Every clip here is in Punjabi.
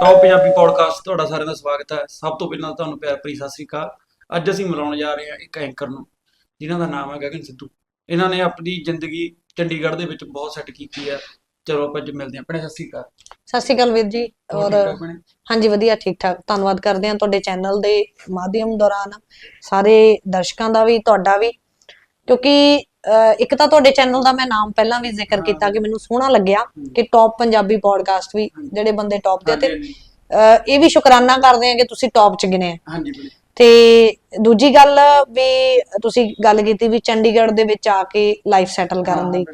ਟੌਪ ਪੰਜਾਬੀ ਪੋਡਕਾਸਟ ਤੁਹਾਡਾ ਸਾਰਿਆਂ ਦਾ ਸਵਾਗਤ ਹੈ। ਸਭ ਤੋਂ ਪਹਿਲਾਂ ਤੁਹਾਨੂੰ ਪਿਆਰ ਭਰੀ ਸਤਿ ਸ੍ਰੀ ਅਕਾਲ। ਅੱਜ ਅਸੀਂ ਮਿਲਾਉਣ ਜਾ ਰਹੇ ਹਾਂ ਇੱਕ ਐਂਕਰ ਨੂੰ ਜਿਨ੍ਹਾਂ ਦਾ ਨਾਮ ਹੈ ਗਗਨ ਸਿੱਧੂ। ਇਹਨਾਂ ਨੇ ਆਪਣੀ ਜ਼ਿੰਦਗੀ ਚੰਡੀਗੜ੍ਹ ਦੇ ਵਿੱਚ ਬਹੁਤ ਸੈੱਟ ਕੀਤੀ ਹੈ। ਚਲੋ ਆਪਾਂ ਅੱਜ ਮਿਲਦੇ ਹਾਂ। ਆਪਣੇ ਸਤਿ ਸ੍ਰੀ ਅਕਾਲ। ਸਤਿ ਸ਼੍ਰੀ ਅਕਾਲ ਵੀਰ ਜੀ। ਔਰ? ਹਾਂਜੀ ਵਧੀਆ ਠੀਕ ਠਾਕ। ਧੰਨਵਾਦ ਕਰਦੇ ਹਾਂ ਤੁਹਾਡੇ ਚੈਨਲ ਦੇ ਮਾਧਿਅਮ ਦੌਰਾਨ। ਸਾਰੇ ਦਰਸ਼ਕਾਂ ਦਾ ਵੀ ਤੁਹਾਡਾ ਵੀ। ਕਿਉਂਕਿ ਇੱਕ ਤਾਂ ਤੁਹਾਡੇ ਚੈਨਲ ਦਾ ਮੈਂ ਨਾਮ ਪਹਿਲਾਂ ਵੀ ਜ਼ਿਕਰ ਕੀਤਾ ਕਿ ਮੈਨੂੰ ਸੋਹਣਾ ਲੱਗਿਆ ਕਿ ਟੌਪ ਪੰਜਾਬੀ ਪੋਡਕਾਸਟ ਵੀ ਜਿਹੜੇ ਬੰਦੇ ਟੌਪ ਦੇ ਤੇ ਇਹ ਵੀ ਸ਼ੁਕਰਾਨਾ ਕਰਦੇ ਹਾਂ ਕਿ ਤੁਸੀਂ ਟੌਪ ਚ ਗਿਨੇ ਆ। ਹਾਂਜੀ। ਤੇ ਦੂਜੀ ਗੱਲ ਵੀ ਤੁਸੀਂ ਗੱਲ ਕੀਤੀ ਵੀ ਚੰਡੀਗੜ੍ਹ ਦੇ ਵਿੱਚ ਆ ਕੇ ਲਾਈਫ ਸੈਟਲ ਕਰਨ ਦੀ।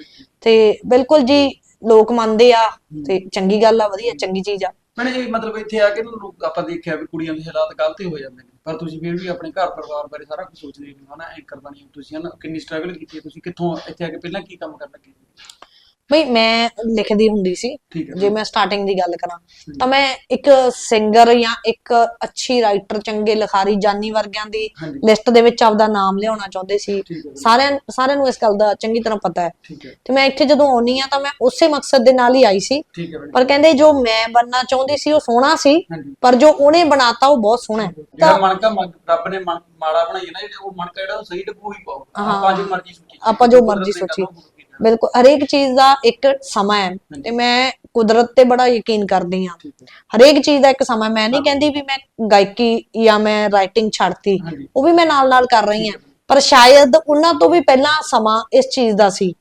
ਤੇ ਬਿਲਕੁਲ ਜੀ ਲੋਕ ਮੰਨਦੇ ਆ ਤੇ ਚੰਗੀ ਗੱਲ ਆ ਵਧੀਆ ਚੰਗੀ ਚੀਜ਼ ਆ। ਇਹ ਮਤਲਬ ਇੱਥੇ ਆ ਕੇ ਆਪਾਂ ਦੇਖਿਆ ਵੀ ਕੁੜੀਆਂ ਦੇ ਹਾਲਾਤ ਗਲਤ ਹੀ ਹੋ ਜਾਂਦੇ ਨੇ। ਪਰ ਤੁਸੀਂ ਫਿਰ ਵੀ ਆਪਣੇ ਘਰ ਪਰਿਵਾਰ ਬਾਰੇ ਸਾਰਾ ਕੁਝ ਸੋਚਦੇ ਹੋ, ਹਨਾ? ਐਂਕਰ ਬਣੀ ਹੋ ਤੁਸੀਂ, ਹਨਾ? ਕਿੰਨੀ ਸਟਰਗਲ ਕੀਤੀ ਹੈ ਤੁਸੀਂ? ਕਿੱਥੋਂ ਇੱਥੇ ਆ ਕੇ ਪਹਿਲਾਂ ਕੀ ਕੰਮ ਕਰਨ ਲੱਗੇ? ਬਈ ਮੈਂ ਲਿਖਦੀ ਹੁੰਦੀ ਸੀ ਠੀਕ ਹੈ। ਜੇ ਮੈਂ ਸਟਾਰਟਿੰਗ ਦੀ ਗੱਲ ਕਰਾਂ ਤਾਂ ਮੈਂ ਇੱਕ ਸਿੰਗਰ ਜਾਂ ਇੱਕ ਅੱਛੀ ਰਾਈਟਰ ਚੰਗੇ ਲਿਖਾਰੀ ਜਾਨੀ ਵਰਗਿਆਂ ਦੀ ਹਾਂਜੀ। ਲਿਸਟ ਦੇ ਵਿੱਚ ਆਪਦਾ ਨਾਮ ਲਿਆਉਣਾ ਚਾਹੁੰਦੇ ਸੀ। ਠੀਕ ਹੈ ਸਾਰਿਆਂ ਸਾਰਿਆਂ ਨੂੰ ਇਸ ਗੱਲ ਦਾ ਚੰਗੀ ਤਰ੍ਹਾਂ ਪਤਾ ਹੈ। ਠੀਕ ਹੈ। ਤੇ ਮੈਂ ਇੱਥੇ ਜਦੋਂ ਆਉਣੀ ਆ ਤਾਂ ਮੈਂ ਉਸੇ ਮਕਸਦ ਦੇ ਨਾਲ ਹੀ ਆਈ ਸੀ। ਠੀਕ ਹੈ ਭੈਣੇ। ਪਰ ਕਹਿੰਦੇ ਜੋ ਮੈਂ ਬਣਨਾ ਚਾਹੁੰਦੀ ਸੀ ਉਹ ਸੋਹਣਾ ਸੀ ਹਾਂਜੀ। ਪਰ ਜੋ ਉਹਨੇ ਬਣਾਤਾ ਉਹ ਬਹੁਤ ਸੋਹਣਾ ਹੈ। ਜਿਹੜਾ ਮਣਕਾ ਮਨ- ਰੱਬ ਨੇ ਮਨ- ਮਾੜਾ ਬਣਾਈ ਹੈ ਨਾ ਜਿਹੜਾ ਉਹ ਮਣਕਾ ਜਿਹੜਾ ਉਹ ਸਹੀ ਡੱਬੂ ਹੀ ਪਾਓ। ਹਾਂ। ਆਪਾਂ ਜੋ ਮਰਜ਼ੀ ਸੋਚੀ ਆਪਾਂ ਜੋ ਮਰਜ਼ੀ ਸੋਚੀ ਬਿਲਕੁਲ ਹਰੇਕ ਚੀਜ਼ ਦਾ ਇੱਕ ਸਮਾਂ ਹੈ ਤੇ ਮੈਂ ਕੁਦਰਤ ਤੇ ਬੜਾ ਯਕੀਨ ਕਰਦੀ ਹਾਂ। ਹਰੇਕ ਚੀਜ਼ ਦਾ ਇੱਕ ਸਮਾਂ ਮੈਂ ਨਹੀਂ ਕਹਿੰਦੀ ਵੀ ਮੈਂ ਗਾਇਕੀ ਜਾਂ ਮੈਂ ਰਾਈਟਿੰਗ ਛੱਡਤੀ ਉਹ ਵੀ ਮੈਂ ਨਾਲ ਨਾਲ ਕਰ ਰਹੀ ਹਾਂ ਪਰ ਸ਼ਾਇਦ ਉਹਨਾਂ ਤੋਂ ਵੀ ਪਹਿਲਾਂ ਸਮਾਂ ਇਸ ਚੀਜ਼ ਦਾ ਸੀ।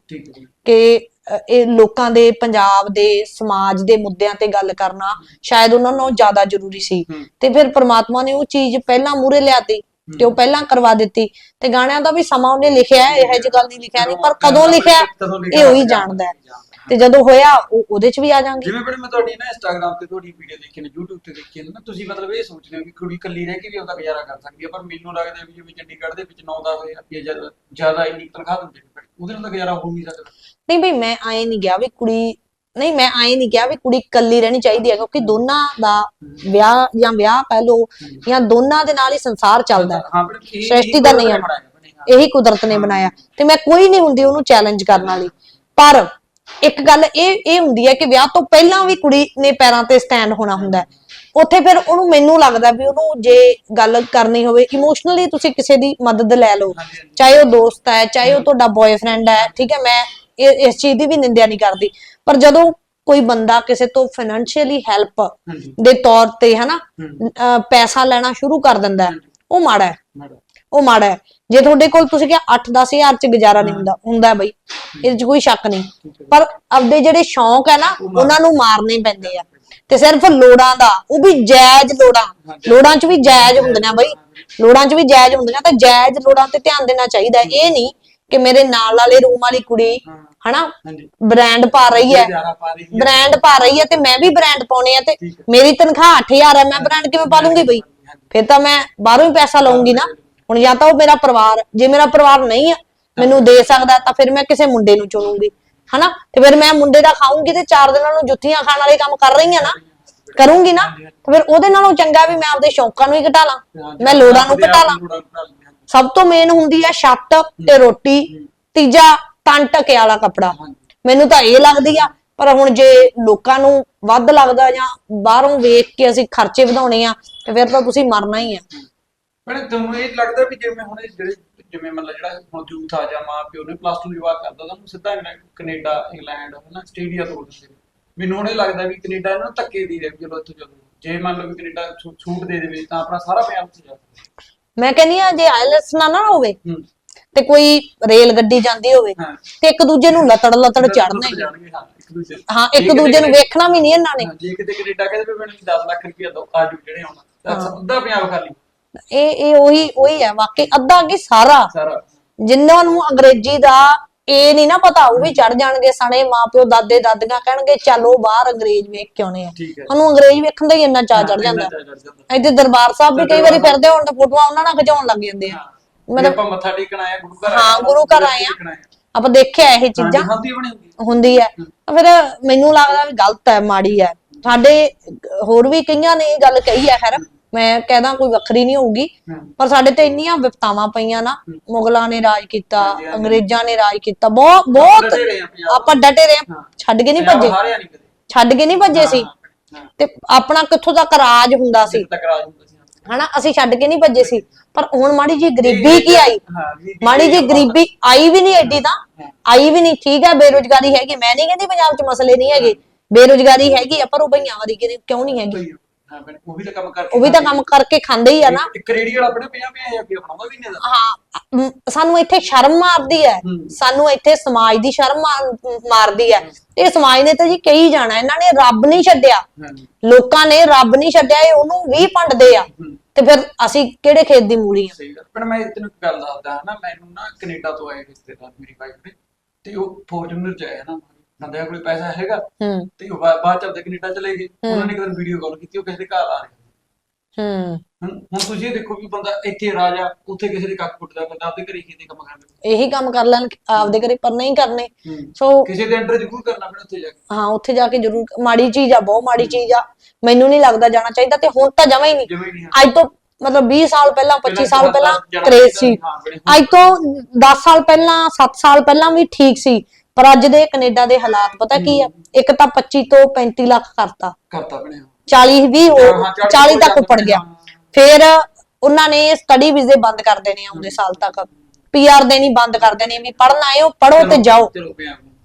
ਕਿ ਇਹ ਲੋਕਾਂ ਦੇ ਪੰਜਾਬ ਦੇ ਸਮਾਜ ਦੇ ਮੁੱਦਿਆਂ ਤੇ ਗੱਲ ਕਰਨਾ ਸ਼ਾਇਦ ਉਹਨਾਂ ਨੂੰ ਜ਼ਿਆਦਾ ਜ਼ਰੂਰੀ ਸੀ ਤੇ ਫਿਰ ਪ੍ਰਮਾਤਮਾ ਨੇ ਉਹ ਚੀਜ਼ ਪਹਿਲਾਂ ਮੂਰੇ ਲਿਆਤੀ ਤੇ ਉਹ ਪਹਿਲਾਂ ਕਰਵਾ ਦਿੱਤੀ ਤੇ ਗਾਣਿਆਂ ਦਾ ਵੀ ਸਮਾਂ ਉਹਨੇ ਲਿਖਿਆ ਹੈ ਇਹੋ ਜਿਹੀ ਗੱਲ ਨਹੀਂ ਲਿਖਿਆ ਨਹੀਂ ਪਰ ਕਦੋਂ ਲਿਖਿਆ ਇਹ ਉਹੀ ਜਾਣਦਾ ਹੈ। ਤੇ ਜਦੋਂ ਹੋਇਆ ਉਹ ਉਹਦੇ ਚ ਵੀ ਆ ਜਾਾਂਗੇ ਜਿਵੇਂ ਬੜੇ ਮੈਂ ਤੁਹਾਡੀ ਨਾ ਇੰਸਟਾਗ੍ਰam ਤੇ ਤੁਹਾਡੀ ਵੀਡੀਓ ਦੇਖੀ ਨੇ YouTube ਤੇ ਦੇਖੀ ਨੇ ਨਾ ਤੁਸੀਂ ਮਤਲਬ ਇਹ ਸੋਚਦੇ ਹੋ ਕਿ ਕੁੜੀ ਇਕੱਲੀ ਰਹਿ ਕੇ ਵੀ ਉਹਦਾ ਗੁਜ਼ਾਰਾ ਕਰ ਸਕਦੀ ਹੈ ਪਰ ਮੈਨੂੰ ਲੱਗਦਾ ਵੀ ਜਿਵੇਂ ਚੰਡੀਗੜ੍ਹ ਦੇ ਵਿੱਚ 9-10 ਰੁਪਏ ਜ਼ਿਆਦਾ ਇੰਨੀ ਤਨਖਾਹ ਦਿੰਦੇ ਨੇ ਉਹਦੇ ਨਾਲ ਤਾਂ ਗੁਜ਼ਾਰਾ ਹੋ ਨਹੀਂ ਸਕਦਾ। ਨਹੀਂ ਬਈ ਮੈਂ ਆਏ ਨਹੀਂ ਗਿਆ ਵੀ ਕੁੜੀ ਨਹੀਂ ਮੈਂ ਆਏ ਨਹੀਂ ਕਿਹਾ ਵੀ ਕੁੜੀ ਇਕੱਲੀ ਰਹਿਣੀ ਚਾਹੀਦੀ ਹੈ ਕਿਉਂਕਿ ਦੋਨਾਂ ਦਾ ਵਿਆਹ ਜਾਂ ਵਿਆਹ ਕਹਿ ਲੋ ਜਾਂ ਦੋਨਾਂ ਦੇ ਨਾਲ ਹੀ ਸੰਸਾਰ ਚੱਲਦਾ ਹੈ ਸ੍ਰਿਸ਼ਟੀ ਦਾ ਕੁਦਰਤ ਨੇ ਨਿਯਮ। ਬਣਾਇਆ ਬਣੇ, ਹਾਂ। ਇਹੀ ਕੁਦਰਤ ਨੇ ਬਣਾਇਆ ਤੇ ਮੈਂ ਕੋਈ ਨਹੀਂ ਹੁੰਦੀ ਉਹਨੂੰ ਚੈਲੰਜ ਕਰਨ ਵਾਲੀ ਪਰ ਇੱਕ ਗੱਲ ਇਹ ਇਹ ਹੁੰਦੀ ਹੈ ਕਿ ਵਿਆਹ ਤੋਂ ਪਹਿਲਾਂ ਵੀ ਕੁੜੀ ਨੇ ਪੈਰਾਂ ਤੇ ਸਟੈਂਡ ਹੋਣਾ ਹੁੰਦਾ ਉੱਥੇ ਫਿਰ ਉਹਨੂੰ ਮੈਨੂੰ ਲੱਗਦਾ ਵੀ ਉਹਨੂੰ ਜੇ ਗੱਲ ਕਰਨੀ ਹੋਵੇ ਇਮੋਸ਼ਨਲੀ ਤੁਸੀਂ ਕਿਸੇ ਦੀ ਮਦਦ ਲੈ ਲਓ। ਚਾਹੇ ਉਹ ਦੋਸਤ ਹੈ ਚਾਹੇ ਉਹ ਤੁਹਾਡਾ ਬॉयਫ੍ਰੈਂਡ ਹੈ ਠੀਕ ਹੈ ਮੈਂ ਇਹ- ਇਸ ਚੀਜ਼ ਦੀ ਵੀ ਨਿੰਦਿਆ ਨਹੀਂ ਕਰਦੀ। ਪਰ ਜਦੋਂ ਕੋਈ ਬੰਦਾ ਕਿਸੇ ਤੋਂ ਫਾਈਨੈਂਸ਼ੀਅਲੀ ਹੈਲਪ ਦੇ ਤੌਰ ਤੇ ਹਨਾ ਪੈਸਾ ਲੈਣਾ ਸ਼ੁਰੂ ਕਰ ਦਿੰਦਾ ਹੈ ਉਹ ਮਾੜਾ ਹੈ। ਉਹ ਮਾੜਾ ਹੈ। ਜੇ ਤੁਹਾਡੇ ਕੋਲ ਤੁਸੀਂ ਕਿਹਾ 8-10 ਹਜ਼ਾਰ ਚ ਗੁਜ਼ਾਰਾ ਨਹੀਂ ਹੁੰਦਾ ਹੁੰਦਾ ਬਈ। ਇਹਦੇ ਚ ਕੋਈ ਸ਼ੱਕ ਨਹੀਂ। ਪਰ ਆਪਦੇ ਜਿਹੜੇ ਸ਼ੌਂਕ ਹੈ ਨਾ ਉਹਨਾਂ ਨੂੰ ਮਾਰਨੇ ਪੈਂਦੇ ਆ। ਤੇ ਸਿਰਫ ਲੋੜਾਂ ਦਾ ਉਹ ਵੀ ਜਾਇਜ਼ ਲੋੜਾਂ। ਲੋੜਾਂ ਚ ਵੀ ਜਾਇਜ਼ ਹੁੰਦੀਆਂ ਬਈ। ਲੋੜਾਂ ਚ ਵੀ ਜਾਇਜ਼ ਹੁੰਦੀਆਂ ਤਾਂ ਜਾਇਜ਼ ਲੋੜਾਂ ਤੇ ਧਿਆਨ ਦੇਣਾ ਚਾਹੀਦਾ। ਇਹ ਨਹੀਂ ਕਿ ਮੇਰੇ ਨਾਲ ਵਾਲੇ ਰੂਮ ਵਾਲੀ ਕੁੜੀ ਹਾਂ। ਹਨਾ? ਹਾਂਜੀ। ਬ੍ਰਾਂਡ ਪਾ ਰਹੀ ਹੈ। ਗੁਜ਼ਾਰਾ ਪਾ ਰਹੀ ਹੈ। ਬ੍ਰਾਂਡ ਪਾ ਰਹੀ ਹੈ ਤੇ ਮੈਂ ਵੀ ਬ੍ਰਾਂਡ ਪਾਉਣੇ ਆ ਤੇ ਠੀਕ ਹੈ। ਮੇਰੀ ਤਨਖਾਹ 8000 ਹੈ ਮੈਂ ਬ੍ਰਾਂਡ ਕਿਵੇਂ ਪਾ ਲੂੰਗੀ ਬਈ ਫਿਰ ਤਾਂ ਮੈਂ ਬਾਹਰੋਂ ਹੀ ਪੈਸਾ ਲਵਾਂਗੀ ਨਾ। ਹੁਣ ਜਾਂ ਤਾਂ ਉਹ ਮੇਰਾ ਪਰਿਵਾਰ ਜੇ ਮੇਰਾ ਪਰਿਵਾਰ ਨਹੀਂ ਆ ਮੈਨੂੰ ਦੇ ਸਕਦਾ ਤਾਂ ਫਿਰ ਮੈਂ ਕਿਸੇ ਮੁੰਡੇ ਨੂੰ ਚੁਣੂੰਗੀ ਹਨਾ? ਤੇ ਫਿਰ ਮੈਂ ਮੁੰਡੇ ਦਾ ਖਾਊਂਗੀ ਤੇ ਚਾਰ ਦਿਨਾਂ ਨੂੰ ਜੁੱਤੀਆਂ ਖਾਣ ਵਾਲੇ ਕੰਮ ਕਰ ਰਹੀ ਆ ਨਾ ਕਰੂੰਗੀ ਨਾ ਤੇ ਫਿਰ ਉਹਦੇ ਨਾਲੋਂ ਚੰਗਾ ਵੀ ਮੈਂ ਆਪਦੇ ਸ਼ੌਂਕਾਂ ਨੂੰ ਹੀ ਘਟਾ ਲਾਂ ਮੈਂ ਲੋੜਾਂ ਨੂੰ ਘਟਾ ਲਾਂ। ਸਭ ਤੋਂ ਮੇਨ ਹੁੰਦੀ ਹੈ ਛੱਤ ਤੇ ਰੋਟੀ, ਤੀਜਾ ਤਨ ਢਕੇ ਵਾਲਾ ਕੱਪੜਾ। ਮੈਨੂੰ ਤਾਂ ਇਹ ਲੱਗਦੀ ਆ, ਪਰ ਹੁਣ ਜੇ ਲੋਕਾਂ ਨੂੰ ਵੱਧ ਲੱਗਦਾ ਜਾਂ ਬਾਹਰੋਂ ਵੇਖ ਕੇ ਅਸੀਂ ਖਰਚੇ ਵਧਾਉਣੇ ਆ, ਤੇ ਫਿਰ ਤਾਂ ਤੁਸੀਂ ਮਰਨਾ ਹੀ ਆ। ਪਰ ਤੁਹਾਨੂੰ ਇਹ ਲੱਗਦਾ ਵੀ ਜਿਵੇਂ ਹੁਣ ਜਿਹੜੇ, ਜਿਵੇਂ ਮਤਲਬ ਜਿਹੜਾ ਹੁਣ ਯੂਥ ਆ ਜਾ ਮਾਂ ਪਿਓ ਨੇ ਪਲੱਸ 2 ਜਵਾਬ ਕਰਦਾ ਤਾਂ ਉਹਨੂੰ ਸਿੱਧਾ ਇੰਗਲੈਂਡ, ਕੈਨੇਡਾ, ਇੰਗਲੈਂਡ, ਹਨਾ ਆਸਟ੍ਰੇਲੀਆ ਤੋੜ ਦਿੰਦੇ ਮੈਨੂੰ ਹੁਣ ਇਹ ਲੱਗਦਾ ਵੀ ਕੈਨੇਡਾ ਇਹਨਾਂ ਨੂੰ ਧੱਕੇ ਦੀ ਰਿਹਾ ਚਲੋ ਇੱਥੇ ਚਲੋ ਜੇ ਮੰਨ ਲਓ ਵੀ ਕੈਨੇਡਾ ਛੂਟ ਦੇ ਦੇਵੇ, ਤਾਂ ਆਪਣਾ ਸਾਰਾ ਪੰਜਾਬ ਉੱਥੇ ਜਾ ਮੈਂ ਕਹਿੰਦੀ ਆ ਜੇ ਆਇਲਸ ਨਾ ਨਾ ਹੋਵੇ ਹੂੰ। ਤੇ ਕੋਈ ਰੇਲ ਗੱਡੀ ਜਾਂਦੀ ਹੋਵੇ ਹਾਂ। ਤੇ ਇੱਕ ਦੂਜੇ ਨੂੰ ਲਤੜ ਲਤੜ ਚੜਨਾ ਹੀ। ਜਾਣਗੇ ਹਾਂ ਇੱਕ ਦੂਜੇ ਨੂੰ। ਹਾਂ ਇੱਕ ਜੇ ਦੂਜੇ ਨੂੰ ਕਿਤੇ- ਵੇਖਣਾ ਵੀ ਨਹੀਂ ਇਹਨਾਂ ਨੇ। ਹਾਂ, ਜੇ ਕਿਤੇ ਕੈਨੇਡਾ ਕਹਿੰਦੇ ਵੀ ਮੈਨੂੰ 10 ਲੱਖ ਰੁਪਇਆ ਦਿਓ ਆਜੂ ਜਿਹੜੇ ਆਉਣਾ ਅੱਧਾ ਪੰਜਾਬ ਖਾਲੀ। ਇਹ ਇਹ ਉਹੀ ਉਹੀ ਹੈ ਵਾਕਈ ਅੱਧਾ ਕੀ ਸਾਰਾ। ਸਾਰਾ। ਜਿਨ੍ਹਾਂ ਨੂੰ ਅੰਗਰੇਜ਼ੀ ਦਾ ਇਹ ਨਹੀਂ ਨਾ ਪਤਾ ਉਹ ਵੀ ਚੜ ਜਾਣਗੇ ਸਣੇ ਮਾਪਿਓ ਦਾਦੇ ਦਾਦੀਆਂ ਕਹਿਣਗੇ ਚਲੋ ਬਾਹਰ ਅੰਗਰੇਜ਼ ਵੇਖ ਕੇ ਆਉਣੇ ਆ। ਠੀਕ ਹੈ। ਉਹਨੂੰ ਅੰਗਰੇਜ਼ ਵੇਖਣ ਦਾ ਹੀ ਇੰਨਾ ਚਾਹ ਚੜ ਜਾਂਦਾ। ਇੱਥੇ ਦਰਬਾਰ ਸਾਹਿਬ ਵੀ ਕਈ ਵਾਰੀ ਫਿਰਦੇ ਹੋਣ ਤਾਂ ਫੋਟੋਆਂ ਉਹਨਾਂ ਨਾਲ ਖਿਚਾਉਣ ਲੱਗ ਜਾਂਦੇ ਆ। ਮੈਂ ਆਪਾਂ ਮੱਥਾ ਟੇਕਣ ਆਇਆ ਗੁਰੂ ਘਰ ਹਾਂ, ਆਏ ਗੁਰੂ ਘਰ ਆਏ ਆ। ਟੇਕਣ ਆਏ ਆਪਾਂ ਦੇਖਿਆ ਇਹ ਚੀਜ਼ਾਂ। ਹਲਦੀ ਬਣੀ ਹੁੰਦੀ ਹੈ। ਹੁੰਦੀ ਹੈ। ਤਾਂ ਫਿਰ ਮੈਨੂੰ ਲੱਗਦਾ ਵੀ ਗਲਤ ਹੈ ਮਾੜੀ ਹੈ। ਸਾਡੇ ਹੋਰ ਵੀ ਕਈਆਂ ਨੇ ਇਹ ਗੱਲ ਕਹੀ ਹੈ ਖੈਰ। ਮੈਂ ਕਹਿੰਦਾ ਕੋਈ ਵੱਖਰੀ ਨਹੀਂ ਹੋਊਗੀ। ਪਰ ਸਾਡੇ ਤੇ ਇੰਨੀਆਂ ਵਿਪਤਾਵਾਂ ਪਈਆਂ ਨਾ ਮੁਗਲਾਂ ਨੇ ਰਾਜ ਕੀਤਾ। ਅੰਗਰੇਜ਼ਾਂ ਨੇ ਰਾਜ ਕੀਤਾ ਬਹੁਤ ਬਹੁਤ। ਆਪਾਂ ਡਟੇ ਰਹੇ। ਛੱਡ ਕੇ ਨਹੀਂ ਭੱਜੇ। ਛੱਡ ਕੇ ਨਹੀਂ ਭੱਜੇ ਸੀ। ਤੇ ਆਪਣਾ ਕਿੱਥੋਂ ਤੱਕ ਰਾਜ ਹੁੰਦਾ ਸੀ? ਹਨਾ ਅਸੀਂ ਛੱਡ ਕੇ ਨਹੀਂ ਭੱਜੇ ਸੀ। ਪਰ ਹੁਣ ਮਾੜੀ ਜੀ ਗਰੀਬੀ ਕੀ ਆਈ? ਮਾੜੀ ਜੀ ਗਰੀਬੀ ਆਈ ਵੀ ਨਹੀਂ ਐਡੀ ਤਾਂ। ਆਈ ਵੀ ਨਹੀਂ। ਠੀਕ ਹੈ ਬੇਰੁਜ਼ਗਾਰੀ ਹੈਗੀ। ਮੈਂ ਨਹੀਂ ਕਹਿੰਦੀ ਪੰਜਾਬ 'ਚ ਮਸਲੇ ਨਹੀਂ ਹੈਗੇ। ਬੇਰੁਜ਼ਗਾਰੀ ਹੈਗੀ ਆ ਪਰ ਉਹ ਭਈਆਂ ਵਾਲੀ ਕਿਉਂ ਨਹੀਂ ਹੈਗੀ? ਹਾਂ ਭੈਣੇ, ਉਹ ਵੀ ਤਾਂ ਕੰਮ ਕਰਕੇ ਉਹ ਵੀ ਤਾਂ ਕੰਮ ਕਰਕੇ ਖਾਂਦੇ ਹੀ ਆ ਨਾ। ਇੱਕ ਰੇੜੀ ਵਾਲਾ ਆਪਣੇ 50 50000 ਰੁਪਏ ਬਣਾਉਂਦਾ ਮਹੀਨੇ ਦਾ। ਹਾਂ ਅਮ, ਸਾਨੂੰ ਇੱਥੇ ਸ਼ਰਮ ਮਾਰਦੀ ਹੈ। ਸਾਨੂੰ ਇੱਥੇ ਸਮਾਜ ਦੀ ਸ਼ਰਮ ਮਾਰ- ਮਾਰਦੀ ਹੈ ਇਹ ਸਮਾਜ ਨੇ ਤਾਂ ਜੀ ਕਹੀ ਜਾਣਾ ਇਹਨਾਂ ਨੇ ਰੱਬ ਨਹੀਂ ਛੱਡਿਆ। ਹਾਂ ਲੋਕਾਂ ਨੇ ਰੱਬ ਨਹੀਂ ਛੱਡਿਆ ਇਹ ਉਹਨੂੰ ਵੀ ਭੰਡਦੇ ਆ। ਤੇ ਫਿਰ ਅਸੀਂ ਕਿਹੜੇ ਖੇਤ ਦੀ ਮੂਲੀ ਆ? ਸਹੀ ਗੱਲ। ਪਰ ਮੈਂ ਤੈਨੂੰ ਇੱਕ ਗੱਲ ਦੱਸਦਾ ਹਾਂ ਨਾ ਮੈਨੂੰ ਨਾ ਕੈਨੇਡਾ ਤੋਂ ਆਏ ਰਿਸ਼ਤੇਦਾਰ ਮੇਰੀ ਵਾਈਫ ਨੇ ਤੇ ਉਹ ਫੋਰਚੂਨਰ ਚ ਆਇਆ ਨਾ ਬੰਦੇ ਕੋਲ ਪੈਸਾ ਹੈਗਾ ਹੂੰ। ਤੇ ਉਹ ਬਾ- ਬਾਅਦ ਚ ਆਪਦੇ ਕੈਨੇਡਾ ਚਲੇ ਗਏ। ਉਹਨਾਂ ਨੇ ਇੱਕ ਦਿਨ ਵੀਡੀਓ ਕਾਲ ਕੀਤੀ ਉਹ ਕਿਸੇ ਦੇ ਘਰ ਆ ਰਹੇ ਹੂੰ। ਹੁਣ ਹੁਣ ਤੁਸੀਂ ਇਹ ਦੇਖੋ ਵੀ ਬੰਦਾ ਇੱਥੇ ਰਾਜਾ ਉੱਥੇ ਕਿਸੇ ਦੇ ਕੱਖ ਕੁੱਟਦਾ ਬੰਦਾ ਆਪਦੇ ਘਰੇ ਖੇਤੀ ਕੰਮ ਕਰਦਾ ਇਹੀ ਕੰਮ ਕਰ ਲੈਣ ਆਪਦੇ ਘਰੇ ਪਰ ਨਹੀਂ ਕਰਨੇ। ਹੂੰ। ਸੋ ਕਿਸੇ ਦੇ ਅੰਡਰ ਜ਼ਰੂਰ ਕਰਨਾ ਪੈਣਾ ਉੱਥੇ ਜਾ ਕੇ। ਹਾਂ ਉੱਥੇ ਜਾ ਕੇ ਜ਼ਰੂਰ ਮਾੜੀ ਚੀਜ਼ ਆ ਬਹੁਤ ਮਾੜੀ ਚੀਜ਼ ਆ। ਮੈਨੂੰ ਨਹੀਂ ਲੱਗਦਾ ਜਾਣਾ ਚਾਹੀਦਾ ਤੇ ਹੁਣ ਤਾਂ ਜਮਾ ਹੀ ਨਹੀਂ। ਜਿਵੇਂ ਨਹੀਂ ਅੱਜ ਤੋਂ ਮਤਲਬ 20 ਸਾਲ ਪਹਿਲਾਂ 25 ਸਾਲ ਪਹਿਲਾਂ ਪਹਿਲਾਂ ਜਾਣਾ ਕਰੇਜ਼ ਸੀ। ਹਾਂ, ਅੱਜ ਤੋਂ 10 ਸਾਲ ਪਹਿਲਾਂ 7 ਸਾਲ ਪਹਿਲਾਂ ਵੀ ਠੀਕ ਸੀ। ਪਰ ਅੱਜ ਦੇ ਕੈਨੇਡਾ ਦੇ ਹਾਲਾਤ ਪਤਾ ਕੀ ਆ? ਇੱਕ ਤਾਂ 25 ਤੋਂ 35 ਲੱਖ ਕਰਤਾ। ਕਰਤਾ ਬਣਿਆ। 40 ਵੀ ਹੋ ਹਾਂ, 40 40 ਤੱਕ ਉੱਪੜ ਗਿਆ। ਫਿਰ ਉਹਨਾਂ ਨੇ ਸਟੱਡੀ ਵੀਜ਼ੇ ਬੰਦ ਕਰ ਦੇਣੇ ਆਉਂਦੇ ਸਾਲ ਤੱਕ। ਪੀਆਰ ਦੇਣੀ ਬੰਦ ਕਰ ਦੇਣੀ ਵੀ ਪੜਨ ਆਏ ਹੋ ਪੜੋ ਤੇ ਜਾਓ।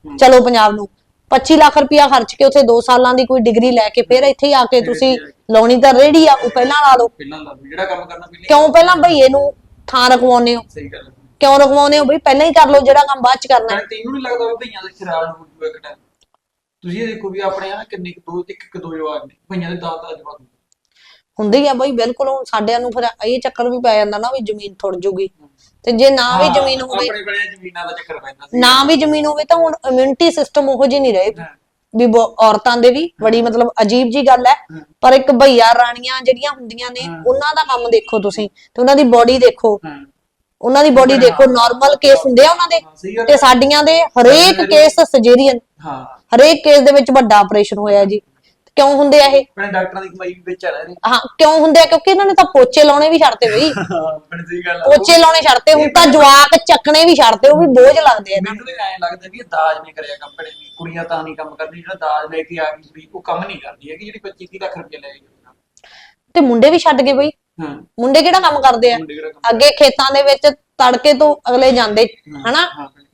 ਚਲੋ ਪੰਜਾਬ ਨੂੰ। 25 ਲੱਖ ਰੁਪਇਆ ਖਰਚ ਕੇ ਉੱਥੇ 2 ਸਾਲਾਂ ਦੀ ਕੋਈ ਡਿਗਰੀ ਲੈ ਕੇ ਫਿਰ ਇੱਥੇ ਆ ਕੇ ਤੁਸੀਂ ਲਾਉਣੀ ਤਾਂ ਰੇੜੀ ਆ ਉਹ ਪਹਿਲਾਂ ਲਾ ਲਓ ਪਹਿਲਾਂ ਲਾ ਲਓ, ਜਿਹੜਾ ਕੰਮ ਕਰਨਾ ਪਹਿਲਾਂ ਕਿਉਂ ਪਹਿਲਾਂ ਭਈਏ ਨੂੰ ਥਾਂ ਰਖਵਾਉਂਦੇ ਹੋ? ਸਹੀ ਗੱਲ ਕਿਉਂ ਰਖਵਾਉਂਦੇ ਹੋ ਬਈ? ਪਹਿਲਾਂ ਹੀ ਕਰ ਲਓ ਜਿਹੜਾ ਕੰਮ ਬਾਅਦ ਚ ਕਰਨਾ ਹੈ। ਤੈਨੂੰ ਨਹੀਂ ਲੱਗਦਾ ਵੀ ਭਈਆਂ ਦੇ ਖਰਾਬ ਹੋ ਜੂਗਾ ਇੱਕ ਟਾਈਮ ਤੁਸੀਂ ਇਹ ਦੇਖੋ ਵੀ ਆਪਣੇ ਆ ਕਿੰਨੇ ਕੁ ਦੋ ਇੱਕ ਇੱਕ ਦੋ ਜਵਾਬ ਨੇ ਭਈਆਂ ਦੇ 10 10 ਜਵਾਬ ਹੁੰਦੀ ਆ ਬਈ ਬਿਲਕੁਲ ਹੁਣ ਸਾਡਿਆਂ ਨੂੰ ਫਿਰ ਇਹ ਚੱਕਰ ਵੀ ਪੈ ਜਾਂਦਾ ਨਾ ਵੀ ਜ਼ਮੀਨ ਥੁੜ ਜੂਗੀ। ਤੇ ਜੇ ਨਾ ਵੀ ਜ਼ਮੀਨ ਹੋਵੇ ਆਪਣੇ ਬਣਿਆ ਜ਼ਮੀਨਾਂ ਦਾ ਚੱਕਰ ਪੈਂਦਾ ਸੀ। ਨਾ ਵੀ ਜ਼ਮੀਨ ਹੋਵੇ ਤਾਂ ਹੁਣ ਇਮਿਊਨਿਟੀ ਸਿਸਟਮ ਉਹੋ ਜਿਹੀ ਨਹੀਂ ਰਹੇ। ਹਾਂ, ਵੀ ਔਰਤਾਂ ਦੇ ਵੀ ਬੜੀ ਮਤਲਬ ਅਜੀਬ ਜੀ ਗੱਲ ਹੈ। ਪਰ ਇੱਕ ਭਈਆ ਰਾਣੀਆਂ ਜਿਹੜੀਆਂ ਹੁੰਦੀਆਂ ਨੇ ਉਹਨਾਂ ਦਾ ਕੰਮ ਦੇਖੋ ਤੁਸੀਂ। ਤੇ ਉਹਨਾਂ ਦੀ ਬੋਡੀ ਦੇਖੋ। ਹਾਂ। ਉਹਨਾਂ ਦੀ ਬੋਡੀ ਦੇਖੋ ਨਾਰਮਲ ਕੇਸ ਹੁੰਦੇ ਆ ਉਹਨਾਂ ਦੇ ਤੇ ਸਾਡੀਆਂ ਦੇ ਹਰੇਕ ਕੇਸ ਸਰਜਰੀਅਨ ਹਾਂ। ਹਰੇਕ ਕੇਸ ਦੇ ਵਿੱਚ ਵੱਡਾ ਆਪਰੇਸ਼ਨ ਹੋਇਆ ਜੀ। ਕਿਉਂ ਹੁੰਦੇ ਆ ਇਹ? ਆਪਣੇ ਡਾਕਟਰਾਂ ਦੀ ਕਮਾਈ ਵੀ ਵਿੱਚ ਆ ਰਹੀ ਹਾਂ ਕਿਉਂ ਹੁੰਦੇ ਆ? ਕਿਉਂਕਿ ਇਹਨਾਂ ਨੇ ਤਾਂ ਪੋਚੇ ਲਾਉਣੇ ਵੀ ਛੱਡਤੇ ਬਈ। ਹਾਂ ਆਪਣੇ ਸਹੀ ਗੱਲ ਆ। ਪੋਚੇ ਲਾਉਣੇ ਛੱਡਤੇ ਹੁਣ ਤਾਂ ਜਵਾਕ ਚੱਕਣੇ ਵੀ ਛੱਡਤੇ ਉਹ ਵੀ ਬੋਝ ਲੱਗਦੇ ਆ। ਮੈਨੂੰ ਤਾਂ ਐਂ ਲੱਗਦਾ ਵੀ ਇਹ ਦਾਜ ਨੇ ਕਰਿਆ ਕੰਮ ਭੈਣੇ ਵੀ ਕੁੜੀਆਂ ਤਾਂ ਨਹੀਂ ਕੰਮ ਕਰਦੀ ਜਿਹੜਾ ਦਾਜ ਲੈ ਕੇ ਆ ਗਈ ਕੁੜੀ ਉਹ ਕੰਮ ਨਹੀਂ ਕਰਦੀ ਹੈਗੀ ਜਿਹੜੀ 25 30 ਲੱਖ ਰੁਪਏ ਲੈ ਗਈ ਤੇ ਮੁੰਡੇ ਵੀ ਛੱਡ ਗਏ ਬਈ। ਮੁੰਡੇ ਕਿਹੜਾ ਕੰਮ ਕਰਦੇ ਆ? ਅੱਗੇ ਖੇਤਾਂ ਦੇ ਵਿੱਚ ਤੜਕੇ ਤੋਂ ਅਗਲੇ ਜਾਂਦੇ ਹਨਾ?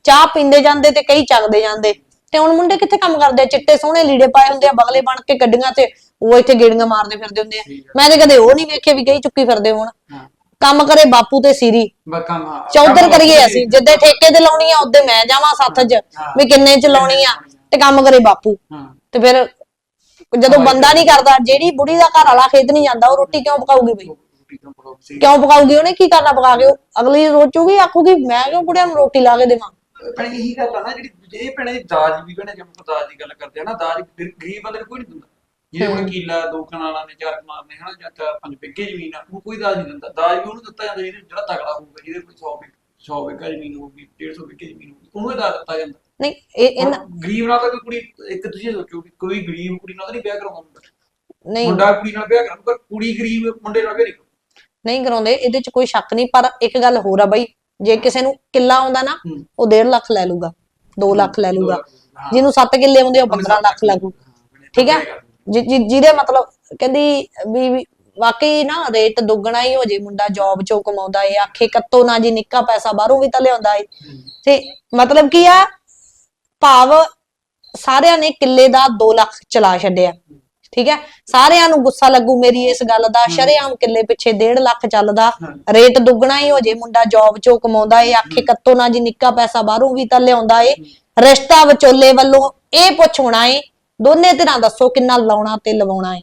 ਚਾਹ ਪੀਂਦੇ ਜਾਂਦੇ ਤੇ ਕਈ ਚੱਕਦੇ ਜਾਂਦੇ। ਤੇ ਹੁਣ ਮੁੰਡੇ ਕਿੱਥੇ ਕੰਮ ਕਰਦੇ ਆ? ਚਿੱਟੇ ਸੋਹਣੇ ਲੀੜੇ ਪਾਏ ਹੁੰਦੇ ਆ ਬਗਲੇ ਬਣ ਕੇ ਗੱਡੀਆਂ 'ਚ ਉਹ ਇੱਥੇ ਗੇੜੀਆਂ ਮਾਰਦੇ ਫਿਰਦੇ ਹੁੰਦੇ ਆ। ਮੈਂ ਤੇ ਕਦੇ ਉਹ ਨਹੀਂ ਵੇਖੇ ਵੀ ਕਈ ਚੁੱਕੀ ਫਿਰਦੇ ਹੋਣ। ਕੰਮ ਕਰੇ ਬਾਪੂ ਤੇ ਸੀਰੀ। ਚੌਧਰ ਕਰੀਏ ਅਸੀਂ ਜਿੱਦੇ ਠੇਕੇ ਤੇ ਲਾਉਣੀ ਆ ਉਹਦੇ ਮੈਂ ਜਾਵਾਂ ਸੱਥ 'ਚ ਵੀ ਕਿੰਨੇ 'ਚ ਲਾਉਣੀ ਆ ਤੇ ਕੰਮ ਕਰੇ ਬਾਪੂ। ਤੇ ਫਿਰ ਜਦੋਂ ਬੰਦਾ ਨਹੀਂ ਕਰਦਾ ਜਿਹੜੀ ਬੁੜੀ ਦਾ ਘਰ ਵਾਲਾ ਖੇਤ ਨਹੀਂ ਜਾਂਦਾ ਉਹ ਰੋਟੀ ਕਿਉਂ ਪਕਾਊਗੀ ਬਈ? ਤੋਂ ਕਿਉਂ ਪਕਾਊਗੀ ਉਹਨੇ ਕੀ ਕਰਨਾ ਪਕਾ ਕੇ? ਉਹ ਅਗਲੀ ਸੋਚੂਗੀ ਆਖੂਗੀ ਮੈਂ ਕਿਉਂ ਬੁੜਿਆਂ ਨੂੰ ਰੋਟੀ ਲਾ ਕੇ ਦੇਵਾਂ? ਪਰ ਇਹੀ ਗੱਲ ਆ ਨਾ ਜਿਹੜੀ ਇਹ ਭੈਣੇ ਦਾਜ ਵੀ ਭੈਣੇ ਜਿਵੇਂ ਆਪਾਂ ਦਾਜ ਦੀ ਗੱਲ ਕਰਦੇ ਆ ਨਾ ਦਾਜ ਗਰ- ਗਰੀਬ ਬੰਦੇ ਨੂੰ ਕੋਈ ਨਹੀਂ ਦਿੰਦਾ। ਜਿਹਦੇ ਕੋਲ ਕੀਲਾ ਦੋ ਕਨਾਲਾਂ ਨੇ ਚਾਰ ਕਨਾਲ ਨੇ ਹਨਾ ਜਾਂ ਚਾਰ ਪੰਜ ਬਿੱਗੇ ਜ਼ਮੀਨ ਆ ਉਹ ਕੋਈ ਦਾਜ ਨਹੀਂ ਦਿੰਦਾ। ਦਾਜ ਵੀ ਉਹਨੂੰ ਦਿੱਤਾ ਜਾਂਦਾ ਜਿਹਦੇ ਜਿਹੜਾ ਤਗੜਾ ਹੋਊਗਾ ਜਿਹਦੇ ਕੋਲ 100 ਬਿੱਗ 100 ਬਿੱਗਾ ਜ਼ਮੀਨ ਹੋਊਗੀ 150 ਬਿੱਗੇ ਜ਼ਮੀਨ ਹੋਊਗੀ ਉਹਨੂੰ ਇਹ ਦਾਜ ਦਿੱਤਾ ਜਾਂਦਾ। ਨਹੀਂ ਇਹ ਇਹਨਾਂ ਹੁਣ ਗਰੀਬ ਨਾਲ ਤਾਂ ਕੋਈ ਕੁੜੀ ਇੱਕ ਤੁਸੀਂ ਸੋਚੋ ਕੋਈ ਗਰੀਬ ਕੁੜੀ ਨਾਲ ਤਾਂ ਨਹੀਂ ਵਿਆਹ ਕਰਾਉਂਦਾ ਨਹੀਂ। ਮੁੰਡਾ ਕੁੜੀ ਨਾਲ ਵਿਆਹ ਕਰਾਉਂਦਾ ਪਰ ਕੁੜੀ ਗਰੀਬ ਮੁੰਡੇ ਨਾਲ ਵਿਆਹ ਨਹੀਂ। ਨਹੀਂ ਕਰਾਉਂਦੇ ਇਹਦੇ 'ਚ ਕੋਈ ਸ਼ੱਕ ਨਹੀਂ ਪਰ ਇੱਕ ਗੱਲ ਹੋਰ ਆ ਬਈ ਜੇ ਕਿਸੇ ਨੂੰ ਕਿੱਲਾ ਆਉਂਦਾ ਨਾ। ਉਹ 1.5 ਲੱਖ ਲੈ ਲੂਗਾ 2 ਲੱਖ ਲੈ ਲੂਗਾ। ਜਿਹਨੂੰ 7 ਕਿੱਲੇ ਆਉਂਦੇ ਉਹ 15 ਲੱਖ ਲੱਗੂ ਠੀਕ ਹੈ ਜਿਹਦੇ ਮਤਲਬ ਕਹਿੰਦੀ ਵੀ ਵੀ ਵਾਕਈ ਨਾ ਰੇਟ ਦੁੱਗਣਾ ਹੀ ਹੋ ਜੇ ਮੁੰਡਾ ਜੌਬ ਚੋਂ ਕਮਾਉਂਦਾ ਏ ਆਖੇ ਕੱਤੋ ਨਾ ਜੀ ਨਿੱਕਾ ਪੈਸਾ ਬਾਹਰੋਂ ਵੀ ਤਾਂ ਲਿਆਉਂਦਾ ਏ। ਤੇ ਮਤਲਬ ਕੀ ਆ? ਭਾਵ ਸਾਰਿਆਂ ਨੇ ਕਿੱਲੇ ਦਾ 2 ਲੱਖ ਚਲਾ ਛੱਡਿਆ। ਠੀਕ ਹੈ? ਸਾਰਿਆਂ ਨੂੰ ਗੁੱਸਾ ਲੱਗੂ ਮੇਰੀ ਇਸ ਗੱਲ ਦਾ ਸ਼ਰੇਆਮ ਕਿੱਲੇ ਪਿੱਛੇ 1.5 ਲੱਖ ਚੱਲਦਾ। ਰੇਟ ਦੁੱਗਣਾ ਹੀ ਹੋ ਜੇ ਮੁੰਡਾ ਜੌਬ ਚੋਂ ਕਮਾਉਂਦਾ ਏ ਆਖੇ ਕੱਤੋ ਨਾ ਜੀ ਨਿੱਕਾ ਪੈਸਾ ਬਾਹਰੋਂ ਵੀ ਤਾਂ ਲਿਆਉਂਦਾ ਏ। ਰਿਸ਼ਤਾ ਵਿਚੋਲੇ ਵੱਲੋਂ ਇਹ ਪੁੱਛ ਹੋਣਾ ਏ ਦੋਨੇ ਧਿਰਾਂ ਦੱਸੋ ਕਿੰਨਾ ਲਾਉਣਾ ਤੇ ਲਵਾਉਣਾ ਏ।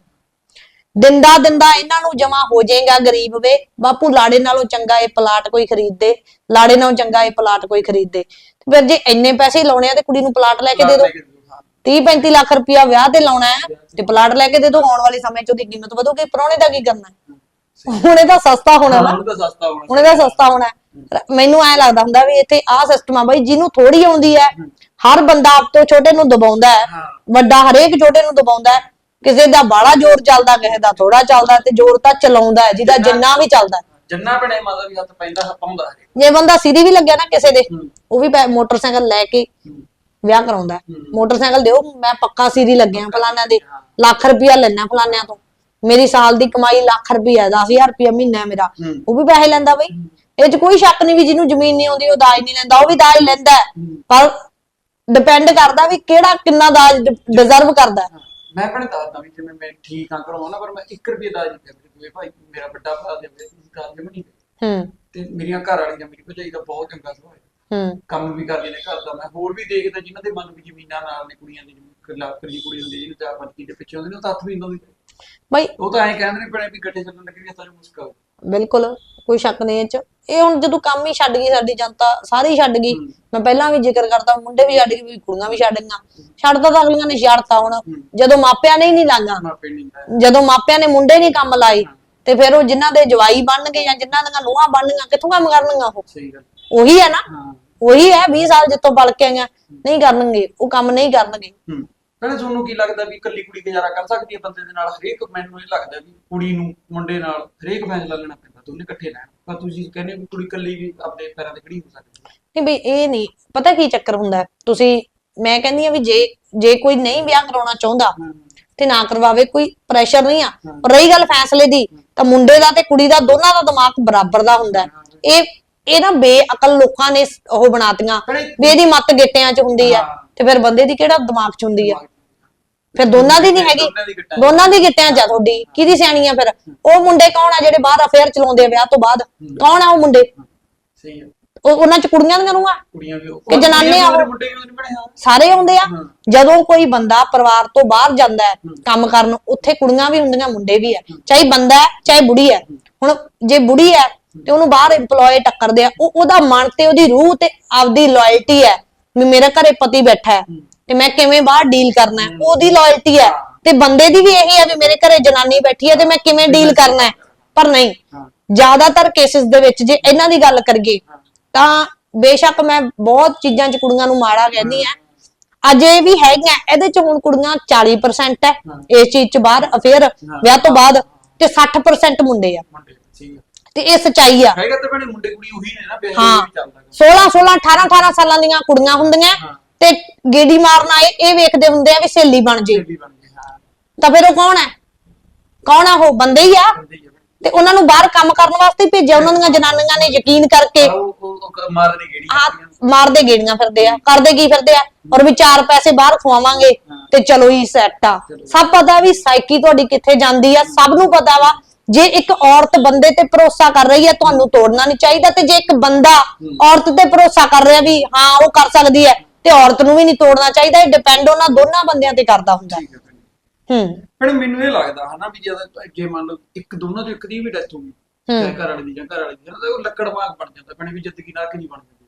ਦਿੰਦਾ ਦਿੰਦਾ ਇਹਨਾਂ ਨੂੰ ਜਮਾ ਹੋ ਜਾਏਗਾ ਗਰੀਬ ਵੇ। ਬਾਪੂ ਲਾੜੇ ਨਾਲੋਂ ਚੰਗਾ ਇਹ ਪਲਾਟ ਕੋਈ ਖਰੀਦਦੇ। ਲਾੜੇ ਨਾਲੋਂ ਚੰਗਾ ਇਹ ਪਲਾਟ ਕੋਈ ਖਰੀਦਦੇ। ਤੇ ਫਿਰ ਜੇ ਇੰਨੇ ਪੈਸੇ ਲਾਉਣੇ ਆ ਤੇ ਕੁੜੀ ਨੂੰ ਪਲਾਟ ਲੈ ਕੇ ਦੇ ਦਿਓ 30 35 ਲੱਖ ਰੁਪਇਆ ਵਿਆਹ ਤੇ ਲਾਉਣਾ ਹੈ ਤੇ ਪਲਾਟ ਲੈ ਕੇ ਦੇ ਦਿਓ ਆਉਣ ਵਾਲੇ ਸਮੇਂ 'ਚ ਉਹਦੀ ਕੀਮਤ ਵਧੂਗੀ ਪਰੌਣੇ ਦਾ ਕੀ ਕਰਨਾ ਹੈ ਹੁਣ ਇਹਦਾ ਸਸਤਾ ਹੋਣਾ ਨਾ ਹੁਣ ਤਾਂ ਸਸਤਾ ਹੋਣਾ ਹੁਣ ਇਹਦਾ ਸਸਤਾ ਹੋਣਾ ਹੈ। ਮੈਨੂੰ ਐ ਲੱਗਦਾ ਹੁੰਦਾ ਵੀ ਇੱਥੇ ਆਹ ਸਿਸਟਮ ਆ ਬਾਈ ਜਿਹਨੂੰ ਥੋੜੀ ਆਉਂਦੀ ਹੈ ਹਰ ਬੰਦਾ ਆਪ ਤੋਂ ਛੋਟੇ ਨੂੰ ਦਬਾਉਂਦਾ ਹੈ ਹਾਂ। ਵੱਡਾ ਹਰੇਕ ਛੋਟੇ ਨੂੰ ਦਬਾਉਂਦਾ ਹੈ ਕਿਸੇ ਦਾ ਬਾਹਲਾ ਜ਼ੋਰ ਚੱਲਦਾ ਕਿਸੇ ਦਾ ਥੋੜਾ ਚੱਲਦਾ ਤੇ ਜ਼ੋਰ ਤਾਂ ਚਲਾਉਂਦਾ ਹੈ ਜਿਹਦਾ ਜਿੰਨਾ ਵੀ ਚੱਲਦਾ ਹੈ। ਜੰਨਾ ਬਣੇ ਮਤਲਬ ਵੀ ਹੱਥ ਪੈਂਦਾ ਹੱਥ ਪਾਉਂਦਾ ਹੈ ਜੇ ਬੰਦਾ ਸਿਰੀ ਵੀ ਲੱਗਿਆ ਨਾ ਕਿਸੇ ਦੇ ਉਹ ਵੀ ਪੈ- ਮੋਟਰਸਾਈਕਲ ਲੈ ਕੇ ਵਿਆਹ ਕਰਾਉਂਦਾ ਹੈ। ਮੋਟਰਸਾਈਕਲ ਦਿਓ ਮੈਂ ਪੱਕਾ ਸੀਰੀ ਲੱਗਿਆ ਫਲਾਨਿਆਂ ਦੇ। ਲੱਖ ਰੁਪਇਆ ਲੈਣਾ ਫਲਾਨਿਆਂ ਤੋਂ। ਮੇਰੀ ਸਾਲ ਦੀ ਕਮਾਈ ਲੱਖ ਰੁਪਇਆ 10000 ਰੁਪਇਆ ਮਹੀਨਾ ਹੈ ਮੇਰਾ। ਉਹ ਵੀ ਪੈਸੇ ਲੈਂਦਾ ਬਈ। ਇਹ 'ਚ ਕੋਈ ਸ਼ੱਕ ਨਹੀਂ ਵੀ ਜਿਹਨੂੰ ਜ਼ਮੀਨ ਨਹੀਂ ਆਉਂਦੀ ਉਹ ਦਾਜ ਨਹੀਂ ਲੈਂਦਾ ਉਹ ਵੀ ਦਾਜ ਲੈਂਦਾ ਹੈ। ਪਰ ਡਿਪੈਂਡ ਕਰਦਾ ਵੀ ਕਿਹੜਾ ਕਿੰਨਾ ਦਾਜ ਡਿਜ਼ਰਵ ਕਰਦਾ ਹੈ। ਮੈਂ ਆਪਣੇ ਦੱਸਦਾ ਵੀ ਜਿਵੇਂ ਮੈਂ ਠੀਕ ਆ ਨਾ ਪਰ ਮੈਂ 1 ਰੁਪਏ ਦਾ ਨਹੀਂ ਕਰਦੇ ਭਾਈ ਮੇਰਾ ਵੱਡਾ ਭਰਾ ਦੇਵੇ ਤੁਸੀਂ ਕਰ ਦੇ ਨਹੀਂ ਹੂੰ। ਤੇ ਮੇਰੀਆਂ ਘਰ ਵਾਲੀਆਂ ਮੇਰੀ ਭਜਾਈ ਦਾ ਬਹੁਤ ਚੰਗਾ ਸੁਭਾਅ ਹੈ। ਹੂੰ। ਕੰਮ ਵੀ ਕਰਦੀ ਨੇ ਘਰ ਦਾ ਮੈਂ ਹੋਰ ਵੀ ਦੇਖਦਾ ਜਿਨ੍ਹਾਂ ਦੇ ਮਨ ਵੀ ਜ਼ਮੀਨਾਂ ਨਾਲ ਨੇ ਕੁੜੀਆਂ ਦੀ ਲੱਖ ਦੀ ਕੁੜੀ ਹੁੰਦੀ ਜਿਹਨੂੰ ਚਾਰ ਪੰਜ ਕਿੱਲੇ ਪਿੱਛੇ ਹੁੰਦੇ ਨੇ ਉਹ ਤੱਥ ਵੀ ਹੁੰਦੀ ਬਈ ਉਹ ਤਾਂ ਐਂ ਕਹਿੰਦੇ ਨੇ ਬੜੇ ਵੀ ਗੱਡੇ ਚੱਲਣ ਲੱਗੇ ਤਾਂ ਮੁਸਕਾ ਬਿਲਕੁਲ ਕੋਈ ਸ਼ੱਕ ਨਹੀਂ ਇਹ ਚ। ਇਹ ਹੁਣ ਜਦੋਂ ਕੰਮ ਹੀ ਛੱਡ ਗਈ ਸਾਡੀ ਜਨਤਾ ਸਾਰੀ ਛੱਡ ਗਈ। ਮੈਂ ਪਹਿਲਾਂ ਵੀ ਜ਼ਿਕਰ ਕਰਦਾ ਮੁੰਡੇ ਵੀ ਛੱਡ ਗਏ ਵੀ ਕੁੜੀਆਂ ਵੀ ਛੱਡ ਗਈਆਂ। ਛੱਡਦਾ ਤਾਂ ਅਗਲੀਆਂ ਨੇ ਛੱਡਤਾ ਹੁਣ। ਜਦੋਂ ਮਾਪਿਆਂ ਨੇ ਹੀ ਨਹੀਂ ਲਾਂਗਾ ਜਦੋਂ ਮਾਪਿਆਂ ਨੇ ਮੁੰਡੇ ਨਹੀਂ ਕੰਮ ਲਾਏ ਤੇ ਫਿਰ ਉਹ ਜਿਨ੍ਹਾਂ ਦੇ ਜਵਾਈ ਬਣਨਗੇ ਜਾਂ ਜਿਨ੍ਹਾਂ ਦੀਆਂ ਨੂੰਹਾਂ ਬਣਨਗੀਆਂ ਕਿੱਥੋਂ ਕੰਮ ਕਰਨਗੀਆਂ ਉਹ? ਸਹੀ ਗੱਲ। ਉਹੀ ਹੈ ਨਾ। ਉਹੀ ਹੈ 20 ਸਾਲ ਜਿੱਤੋਂ ਪਲ ਕੇ ਆਈਆਂ ਨਹੀਂ ਕਰਨਗੇ ਉਹ ਕੰਮ ਨਹੀਂ ਕਰਨਗੇ। ਹੂੰ। ਕਹਿੰਦੇ ਤੁਹਾਨੂੰ ਕੀ ਲੱਗਦਾ ਵੀ ਇਕੱਲੀ ਕੁੜੀ ਗੁਜ਼ਾਰਾ ਕਰ ਸਕਦੀ ਹੈ ਬੰਦੇ ਦੇ ਨਾਲ? ਹਰੇਕ ਮੈਨੂੰ ਇਹ ਲੱਗਦਾ ਵੀ ਕੁੜੀ ਨੂੰ ਮੁੰਡੇ ਨਾਲ ਹਰੇਕ ਫੈਸਲਾ ਲੈਣਾ ਪੈਂਦਾ ਦੋਨੇ ਇਕੱਠੇ ਲੈਣ ਪਰ ਤੁਸੀਂ ਕਹਿੰਦੇ ਵੀ ਕੁੜੀ ਇਕੱਲੀ ਵੀ ਆਪਣੇ ਪੈਰਾਂ ਤੇ ਖੜੀ ਹੋ ਸਕਦੀ ਹੈ। ਨਹੀਂ ਬਈ ਇਹ ਨਹੀਂ। ਪਤਾ ਕੀ ਚੱਕਰ ਹੁੰਦਾ ਹੈ? ਤੁਸੀਂ ਮੈਂ ਕਹਿੰਦੀ ਆ ਵੀ ਜੇ ਜੇ ਕੋਈ ਨਹੀਂ ਵਿਆਹ ਕਰਾਉਣਾ ਚਾਹੁੰਦਾ ਤੇ ਨਾ ਕਰਵਾਵੇ ਕੋਈ ਪ੍ਰੈਸ਼ਰ ਨਹੀਂ ਆ। ਪਰ ਰਹੀ ਗੱਲ ਫੈਸਲੇ ਦੀ ਤਾਂ ਮੁੰਡੇ ਦਾ ਤੇ ਕੁੜੀ ਦਾ ਦੋਨਾਂ ਦਾ ਦਿਮਾਗ ਬਰਾਬਰ ਦਾ ਹੁੰਦਾ ਹੈ। ਇਹ ਇਹ ਨਾ ਬੇਅਕਲ ਲੋਕਾਂ ਨੇ ਉਹ ਬਣਾਤੀਆਂ। ਵੀ ਇਹਦੀ ਮੱਤ ਗਿੱਟਿਆਂ 'ਚ ਹੁੰਦੀ ਆ। ਤੇ ਫਿਰ ਬੰਦੇ ਦੀ ਕਿਹੜਾ ਦਿਮਾਗ 'ਚ ਹੁੰਦੀ ਆ? ਫਿਰ ਦੋਨਾਂ ਦੀ ਨਹੀਂ ਹੈਗੀ। ਦੋਨਾਂ ਦੀ ਗਿੱਟਿਆਂ 'ਚ ਆ ਤੁਹਾਡੀ। ਕਿਹਦੀ ਸਿਆਣੀ ਆ ਫਿਰ? ਉਹ ਮੁੰਡੇ ਕੌਣ ਆ ਜਿਹੜੇ ਬਾਹਰ ਅਫੇਅਰ ਚਲਾਉਂਦੇ ਆ ਵਿਆਹ ਤੋਂ ਬਾਅਦ? ਕੌਣ ਆ ਉਹ ਮੁੰਡੇ? ਸਹੀ ਉਹਨਾਂ 'ਚ ਕੁੜੀਆਂ ਦੀਆਂ ਨੂੰ ਆ ਕੁੜੀਆਂ ਵੀ ਉਹ? ਕਿ ਜਨਾਨੇ ਹਾਂ ਸਾਰੇ ਆਉਂਦੇ ਆ। ਜਦੋਂ ਕੋਈ ਬੰਦਾ ਪਰਿਵਾਰ ਤੋਂ ਬਾਹਰ ਜਾਂਦਾ ਹੈ ਕੰਮ ਕਰਨ ਉੱਥੇ ਕੁੜੀਆਂ ਵੀ ਹੁੰਦੀਆਂ ਮੁੰਡੇ ਵੀ ਆ। ਚਾਹੇ ਬੰਦਾ ਹੈ ਚਾਹੇ ਬੁੜੀ ਹੈ। ਹੁਣ ਜੇ ਬੁੜੀ ਹੈ ਤੇ ਉਹਨੂੰ ਬਾਹਰ EMPLOYE ਟੱਕਰਦੇ ਆ। ਉਹ ਉਹਦਾ ਮਨ ਤੇ ਉਹਦੀ ਰੂਹ ਤੇ ਆਪਦੀ ਲਾਇਲਟੀ ਹੈ ਵੀ ਮੇਰੇ ਘਰੇ ਪਤੀ ਬੈਠਾ ਹੈ ਤੇ ਮੈਂ ਕਿਵੇਂ ਬਾਹਰ ਡੀਲ ਕਰਨਾ ਹੈ। ਉਹਦੀ ਲਾਇਲਟੀ ਹੈ ਤੇ ਬੰਦੇ ਦੀ ਵੀ ਇਹੀ ਹੈ ਵੀ ਮੇਰੇ ਘਰੇ ਜਨਾਨੀ ਬੈਠੀ ਹੈ ਤੇ ਮੈਂ ਕਿਵੇਂ ਡੀਲ ਕਰਨਾ ਹੈ। ਪਰ ਨਹੀਂ ਜ਼ਿਆਦਾਤਰ ਕੇਸਿਸ ਦੇ ਵਿੱਚ ਜੇ ਇਹਨਾਂ ਦੀ ਗੱਲ ਕਰੀਏ ਤਾਂ ਬੇਸ਼ੱਕ ਮੈਂ ਬਹੁਤ ਚੀਜ਼ਾਂ 'ਚ ਕੁੜੀਆਂ ਨੂੰ ਮਾੜਾ ਕਹਿੰਦੀ ਆ ਅਜੇ ਵੀ ਹੈਗੀਆਂ ਇਹਦੇ 'ਚ ਹੁਣ ਕੁੜੀਆਂ 40% ਹੈ ਇਸ ਚੀਜ਼ 'ਚ ਬਾਹਰ ਅਫੇਅਰ ਵਿਆਹ ਤੋਂ ਬਾਅਦ ਤੇ 60% ਮੁੰਡੇ ਆ। ਤੇ ਇਹ ਸਚਾਈ ਆ। ਹੈਗਾ ਤਾਂ ਭੈਣੇ ਮੁੰਡੇ ਕੁੜੀ ਉਹੀ ਨੇ ਨਾ ਵਿਆਹ ਹਾਂ। ਵੀ ਚੱਲਦਾ ਗਾ। 16 16 18 18 ਸਾਲਾਂ ਦੀਆਂ ਕੁੜੀਆਂ ਹੁੰਦੀਆਂ ਹਾਂ। ਤੇ ਗੇੜੀ ਮਾਰਨ ਆਏ ਇਹ ਵੇਖਦੇ ਹੁੰਦੇ ਆ ਵੀ ਸਹੇਲੀ ਬਣ ਜੇ। ਬਣ ਹਾਂ। ਤਾਂ ਫਿਰ ਉਹ ਕੌਣ ਹੈ ਕੌਣ ਆ ਉਹ? ਬੰਦੇ ਹੀ ਆ। ਬੰਦੇ ਹੀ ਆ ਭੈਣੇ। ਤੇ ਉਹਨਾਂ ਨੂੰ ਬਾਹਰ ਕੰਮ ਕਰਨ ਵਾਸਤੇ ਹੀ ਭੇਜਿਆ ਉਹਨਾਂ ਦੀਆਂ ਜਨਾਨੀਆਂ ਨੇ ਯਕੀਨ ਕਰਕੇ। ਪਰ ਉਹ ਉਹ- ਉਹ ਮਾਰਦੇ ਗੇੜੀ ਆ ਮਾਰਦੇ ਗੇੜੀਆਂ ਫਿਰਦੇ ਆ। ਕਰਦੇ ਕੀ ਫਿਰਦੇ ਆ? ਔਰ ਵੀ ਚਾਰ ਪੈਸੇ ਬਾਹਰ ਖਵਾਵਾਂਗੇ ਤੇ ਚਲੋ ਹੀ ਸੈੱਟ ਆ। ਸਭ ਪਤਾ ਵੀ ਸਾਈਕੀ ਤੁਹਾਡੀ ਕਿੱਥੇ ਜਾਂਦੀ ਆ। ਸਭ ਨੂੰ ਪਤਾ ਵਾ ਜੇ ਇੱਕ ਔਰਤ ਬੰਦੇ ਤੇ ਭਰੋਸਾ ਕਰ ਰਹੀ ਹੈ ਤੁਹਾਨੂੰ ਤੋੜਨਾ ਨਹੀਂ ਚਾਹੀਦਾ ਤੇ ਜੇ ਇੱਕ ਬੰਦਾ ਔਰਤ ਤੇ ਭਰੋਸਾ ਕਰ ਰਿਹਾ ਵੀ ਹਾਂ ਉਹ ਕਰ ਸਕਦੀ ਹੈ ਤੇ ਔਰਤ ਨੂੰ ਵੀ ਨਹੀਂ ਤੋੜਨਾ ਚਾਹੀਦਾ ਇਹ ਡਿਪੈਂਡ ਉਹਨਾਂ ਦੋਨਾਂ ਬੰਦਿਆਂ ਤੇ ਕਰਦਾ ਹੁੰਦਾ। ਹੈ ਭੈਣੇ। ਮੈਨੂੰ ਇਹ ਲੱਗਦਾ ਹਨਾ ਵੀ ਜਦ ਜੇ ਮੰਨ ਲਓ ਇੱਕ ਦੋਨਾਂ ਚੋਂ ਇੱਕ ਦੀ ਵੀ ਡੈਥ ਹੋ ਗਈ ਘਰ ਵਾਲੀ ਦੀ ਜਾਂ ਘਰ ਵਾਲੀ ਦੀ ਉਹ ਲੱਕੜ ਮਾਗ ਬਣ ਜਾਂਦਾ ਭੈਣੇ ਵੀ ਜ਼ਿੰਦਗੀ ਨਾਲ ਕਿ ਨਹੀਂ ਬਣ ਜਾਂਦੀ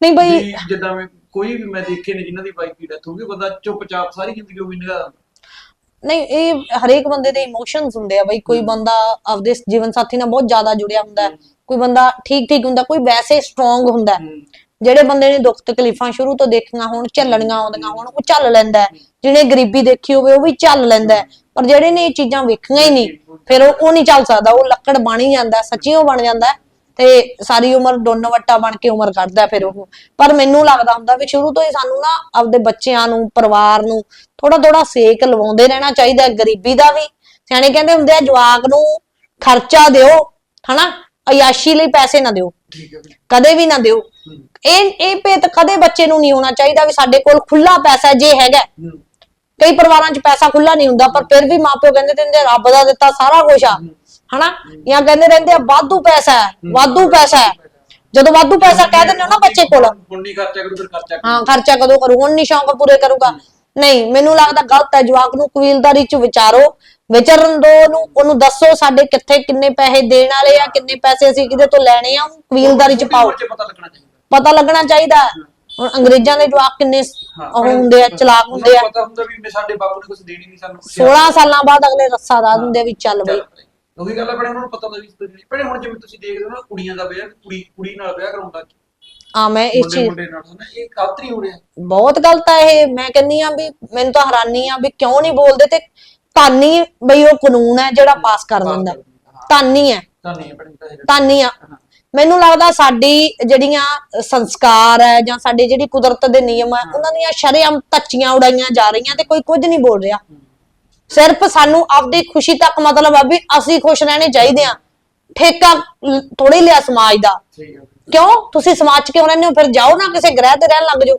ਨਹੀਂ ਬਈ ਜਿੱਦਾਂ ਮੈਂ ਕੋਈ ਵੀ ਮੈਂ ਦੇਖੇ ਨੇ ਜਿਨ੍ਹਾਂ ਦੀ ਵਾਈਫ ਦੀ ਡੈਥ ਹੋ ਗਈ ਬੰਦਾ ਚੁੱਪਚਾਪ ਸਾਰੀ ਜ਼ਿੰਦਗੀ ਉਹ ਵੀ ਨਿਗਾਹ ਨਹੀਂ ਇਹ ਹਰੇਕ ਬੰਦੇ ਦੇ ਇਮੋਸ਼ਨਸ ਹੁੰਦੇ ਆ ਬਈ ਕੋਈ ਬੰਦਾ ਆਪਦੇ ਜੀਵਨ ਸਾਥੀ ਨਾਲ ਬਹੁਤ ਜ਼ਿਆਦਾ ਜੁੜਿਆ ਹੁੰਦਾ ਹੈ। ਕੋਈ ਬੰਦਾ ਠੀਕ ਠੀਕ ਹੁੰਦਾ ਕੋਈ ਵੈਸੇ ਸਟਰੋਂਗ ਹੁੰਦਾ ਹੈ। ਜਿਹੜੇ ਬੰਦੇ ਨੇ ਦੁੱਖ ਤਕਲੀਫਾਂ ਸ਼ੁਰੂ ਤੋਂ ਦੇਖੀਆਂ ਹੋਣ ਝੱਲਣੀਆਂ ਆਉਂਦੀਆਂ ਹੋਣ ਉਹ ਝੱਲ ਲੈਂਦਾ ਜਿਹਨੇ ਗਰੀਬੀ ਦੇਖੀ ਹੋਵੇ ਉਹ ਵੀ ਝੱਲ ਲੈਂਦਾ ਪਰ ਜਿਹੜੇ ਨੇ ਇਹ ਚੀਜ਼ਾਂ ਵੇਖੀਆਂ ਹੀ ਨਹੀਂ ਫਿਰ ਉਹ ਨਹੀਂ ਚੱਲ ਸਕਦਾ ਉਹ ਲੱਕੜ ਬਣ ਹੀ ਜਾਂਦਾ ਸੱਚੀ ਉਹ ਬਣ ਜਾਂਦਾ ਤੇ ਸਾਰੀ ਉਮਰ ਡੁੰਨ ਵੱਟਾ ਬਣ ਕੇ ਉਮਰ ਕੱਢਦਾ ਫਿਰ ਉਹ। ਪਰ ਮੈਨੂੰ ਲੱਗਦਾ ਹੁੰਦਾ ਵੀ ਸ਼ੁਰੂ ਤੋਂ ਹੀ ਸਾਨੂੰ ਨਾ ਆਪਦੇ ਬੱਚਿਆਂ ਨੂੰ ਪਰਿਵਾਰ ਨੂੰ ਥੋੜਾ ਥੋੜਾ ਸੇਕ ਲਵਾਉਂਦੇ ਰਹਿਣਾ ਚਾਹੀਦਾ ਹੈ ਗਰੀਬੀ ਦਾ ਵੀ। ਸਿਆਣੇ ਕਹਿੰਦੇ ਹੁੰਦੇ ਆ ਜਵਾਕ ਨੂੰ ਖਰਚਾ ਦਿਓ ਹਨਾ? ਅਯਾਸ਼ੀ ਲਈ ਪੈਸੇ ਨਾ ਦਿਓ। ਕਦੇ ਵੀ ਨਾ ਦਿਓ। ਇਹ ਇਹ ਭੇਤ ਕਦੇ ਬੱਚੇ ਨੂੰ ਨਹੀਂ ਹੋਣਾ ਚਾਹੀਦਾ ਵੀ ਸਾਡੇ ਕੋਲ ਖੁੱਲਾ ਪੈਸਾ ਜੇ ਹੈਗਾ। ਕਈ ਪਰਿਵਾਰਾਂ 'ਚ ਪੈਸਾ ਖੁੱਲਾ ਨਹੀਂ ਹੁੰਦਾ ਪਰ ਫਿਰ ਵੀ ਮਾਪਿਓ ਕਹਿੰਦੇ ਰਹਿੰਦੇ ਰੱਬ ਦਾ ਦਿੱਤਾ ਸਾਰਾ ਕੁਝ ਆ। ਹਨਾ? ਜਾਂ ਕਹਿੰਦੇ ਰਹਿੰਦੇ ਆ ਵਾਧੂ ਪੈਸਾ ਹੈ ਵਾਧੂ ਪੈਸਾ ਹੈ। ਜਦੋਂ ਵਾਧੂ ਪੈਸਾ ਕਹਿ ਦਿੰਦੇ ਹੋ ਨਾ ਬੱਚੇ ਕੋਲ। ਹੁਣ ਨਹੀਂ ਖਰਚਾ ਕਰੂ ਫਿਰ ਖਰਚਾ ਕਰੂ। ਹਾਂ ਖਰਚਾ ਕਦੋਂ ਕਰੂ? ਹੁਣ ਨਹੀਂ ਸ਼ੌਂਕ ਪੂਰੇ ਕਰੂਗਾ। ਨਹੀਂ ਮੈਨੂੰ ਲੱਗਦਾ ਗਲਤ ਹੈ ਜਵਾਕ ਨੂੰ ਕਬੀਲਦਾਰੀ 'ਚ ਵਿਚਾਰੋ। ਵਿਚਰਨ ਦੋ ਨੂੰ ਉਹਨੂੰ ਦੱਸੋ ਸਾਡੇ ਕਿੱਥੇ ਕਿੰਨੇ ਪੈਸੇ ਦੇਣ ਵਾਲੇ ਆ ਕਿੰਨੇ ਪੈਸੇ ਅਸੀਂ ਕਿਹਦੇ ਤੋਂ ਲੈਣੇ ਆ ਉਹਨੂੰ ਕਬੀਲਦਾਰੀ 'ਚ ਛੋਟੀ ਪਾਓ। ਉਮਰ 'ਚ ਪਤਾ ਲੱਗਣਾ ਚਾਹੀਦਾ। ਪਤਾ ਲੱਗਣਾ ਚਾਹੀਦਾ ਹੈ। ਹੁਣ ਅੰਗਰੇਜ਼ਾਂ ਦੇ ਜਵਾਕ ਕਿੰਨੇ ਉਹ ਹੁੰਦੇ ਆ ਚਲਾਕ ਉਹਨਾਂ ਹੁੰਦੇ ਆ। ਪਤਾ ਹੁੰਦਾ ਵੀ ਸਾਡੇ ਬਾਪੂ ਨੇ ਕੁਝ ਦੇਣੀ ਨਹੀਂ ਸਾਨੂੰ ਕੁਛ 16 ਸਾਲਾਂ ਬਾਅਦ ਅਗਲੇ ਰੱਸਾ ਦਾ ਦਿੰਦੇ ਵੀ ਚੱਲ ਬਈ। ਉਹੀ ਗੱਲ ਹੈ ਭੈਣੇ ਉਹਨਾਂ ਨੂੰ ਪਤਾ ਹੁੰਦਾ ਵੀ ਭੈਣੇ ਹੁਣ ਜਿਵੇਂ ਤੁਸੀਂ ਦੇਖਦੇ ਹੋ ਨਾ ਕੁੜੀਆਂ ਦਾ ਵਿਆਹ ਕੁੜੀ ਕੁੜੀ ਨਾਲ ਵਿਆਹ ਕਰਾਉਂਦਾ ਆ ਮੈਂ ਇਸ ਮੁੰਡੇ ਚੀਜ਼ ਮੁੰਡੇ ਨਾਲ ਹਨਾ? ਇਹ ਗਲਤ ਨਹੀਂ ਹੋ ਰਿਹਾ। ਬਹੁਤ ਗਲਤ ਆ ਇਹ। ਮੈਂ ਕਹਿੰਨੀ ਆ ਵੀ ਮੈਨੂੰ ਤਾਂ ਹੈਰਾਨੀ ਆ ਵੀ ਕਿਉਂ ਨਹੀਂ ਬੋਲਦੇ ਤੇ ਤਾਨੀ ਬਈ ਉਹ ਕਾਨੂੰਨ ਹੈ ਜਿਹੜਾ ਪਾਸ ਕਰ ਦਿੰਦਾ। ਤਾਨੀ ਹੈ। ਤਾਂ ਨਹੀਂ ਭੈਣੇ ਤਾਂ ਹੈਗਾ। ਤਾਨੀ ਆ। ਮੈਨੂੰ ਲੱਗਦਾ ਸਾਡੀ ਜਿਹੜੀਆਂ ਸੰਸਕਾਰ ਹੈ ਜਾਂ ਸਾਡੇ ਜਿਹੜੀ ਕੁਦਰਤ ਦੇ ਨਿਯਮ ਹੈ ਉਹਨਾਂ ਦੀਆਂ ਸ਼ਰੇਆਮ ਧੱਚੀਆਂ ਉਡਾਈਆਂ ਜਾ ਰਹੀਆਂ ਤੇ ਕੋਈ ਕੁਝ ਨਹੀਂ ਬੋਲ ਰਿਹਾ। ਸਿਰਫ ਸਾਨੂੰ ਆਪਦੀ ਖੁਸ਼ੀ ਤੱਕ ਮਤਲਬ ਆ ਵੀ ਅਸੀਂ ਖੁਸ਼ ਰਹਿਣੇ ਚਾਹੀਦੇ ਆ। ਠੇਕਾ ਥੋੜੀ ਲਿਆ ਸਮਾਜ ਦਾ। ਕਿਉਂ? ਤੁਸੀਂ ਸਮਾਜ 'ਚ ਕਿਉਂ ਰਹਿੰਦੇ ਹੋ? ਫਿਰ ਜਾਓ ਨਾ ਕਿਸੇ ਗ੍ਰਹਿ ਤੇ ਰਹਿਣ ਲੱਗ ਜਾਓ।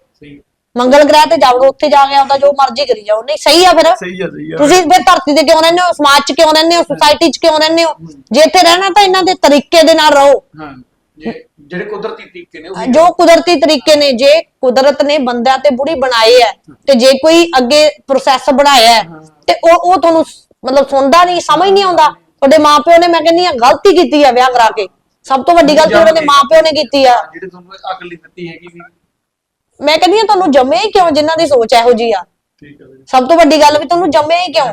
ਮੰਗਲ ਗ੍ਰਹਿ ਤੇ ਜਾਓ ਉੱਥੇ ਜਾ ਕੇ ਆਪਦਾ ਜੋ ਮਰਜ਼ੀ ਕਰੀ ਜਾਓ। ਨਹੀਂ ਸਹੀ ਆ ਫਿਰ। ਸਹੀ ਆ ਸਹੀ ਤੁਸੀਂ ਫਿਰ ਧਰਤੀ ਤੇ ਕਿਉਂ ਰਹਿੰਦੇ ਹੋ? ਸਮਾਜ 'ਚ ਕਿਉਂ ਰਹਿੰਦੇ ਹੋ? ਸੁਸਾਇਟੀ 'ਚ ਕਿਉਂ ਰਹਿੰਦੇ ਹੋ? ਜੇ ਇੱਥੇ ਰਹਿਣਾ ਤਾਂ ਇਹਨਾਂ ਦੇ ਤਰੀਕੇ ਦੇ ਨਾਲ ਰਹੋ। ਹਾਂ। ਜੇ- ਜਿਹੜੇ ਕੁਦਰਤੀ ਤਰੀਕੇ ਨੇ ਉਹੀ ਜੋ ਕੁਦਰਤੀ ਤਰੀਕੇ ਨੇ ਜੇ ਕੁਦਰਤ ਨੇ ਬੰਦਿਆਂ ਤੇ ਬੁੜੀ ਬਣਾਏ ਹੈ ਤੇ ਜੇ ਕੋਈ ਅੱਗੇ ਪ੍ਰੋਸੈਸ ਬਣਾਇਆ ਹੈ। ਤੇ ਉਹ ਉਹ ਤੁਹਾਨੂੰ ਸ- ਮਤਲਬ ਸੁਣਦਾ ਨਹੀਂ ਸਮਝ ਨਹੀਂ ਆਉਂਦਾ। ਤੁਹਾਡੇ ਮਾਪਿਓ ਨੇ ਮੈਂ ਕਹਿੰਦੀ ਆ ਗਲਤੀ ਕੀਤੀ ਹੈ ਵਿਆਹ ਕਰਾ ਕੇ। ਸਭ ਤੋਂ ਵੱਡੀ ਗਲਤੀ ਉਹਨਾਂ ਦੇ ਮਾਪਿਓ ਨੇ ਕੀਤੀ ਆ। ਜਿਹੜੇ ਤੁਹਾਨੂੰ ਅਕਲ ਨਹੀਂ ਦਿੱਤੀ ਹੈਗੀ ਵੀ। ਮੈਂ ਕਹਿੰਦੀ ਆ ਤੁਹਾਨੂੰ ਜੰਮੇ ਹੀ ਕਿਉਂ? ਜਿਨ੍ਹਾਂ ਦੀ ਸੋਚ ਇਹੋ ਜੀ ਆ। ਠੀਕ ਹੈ ਵੀਰੇ। ਸਭ ਤੋਂ ਵੱਡੀ ਗੱਲ ਵੀ ਤੁਹਾਨੂੰ ਜੰਮੇ ਹੀ ਕਿਉਂ?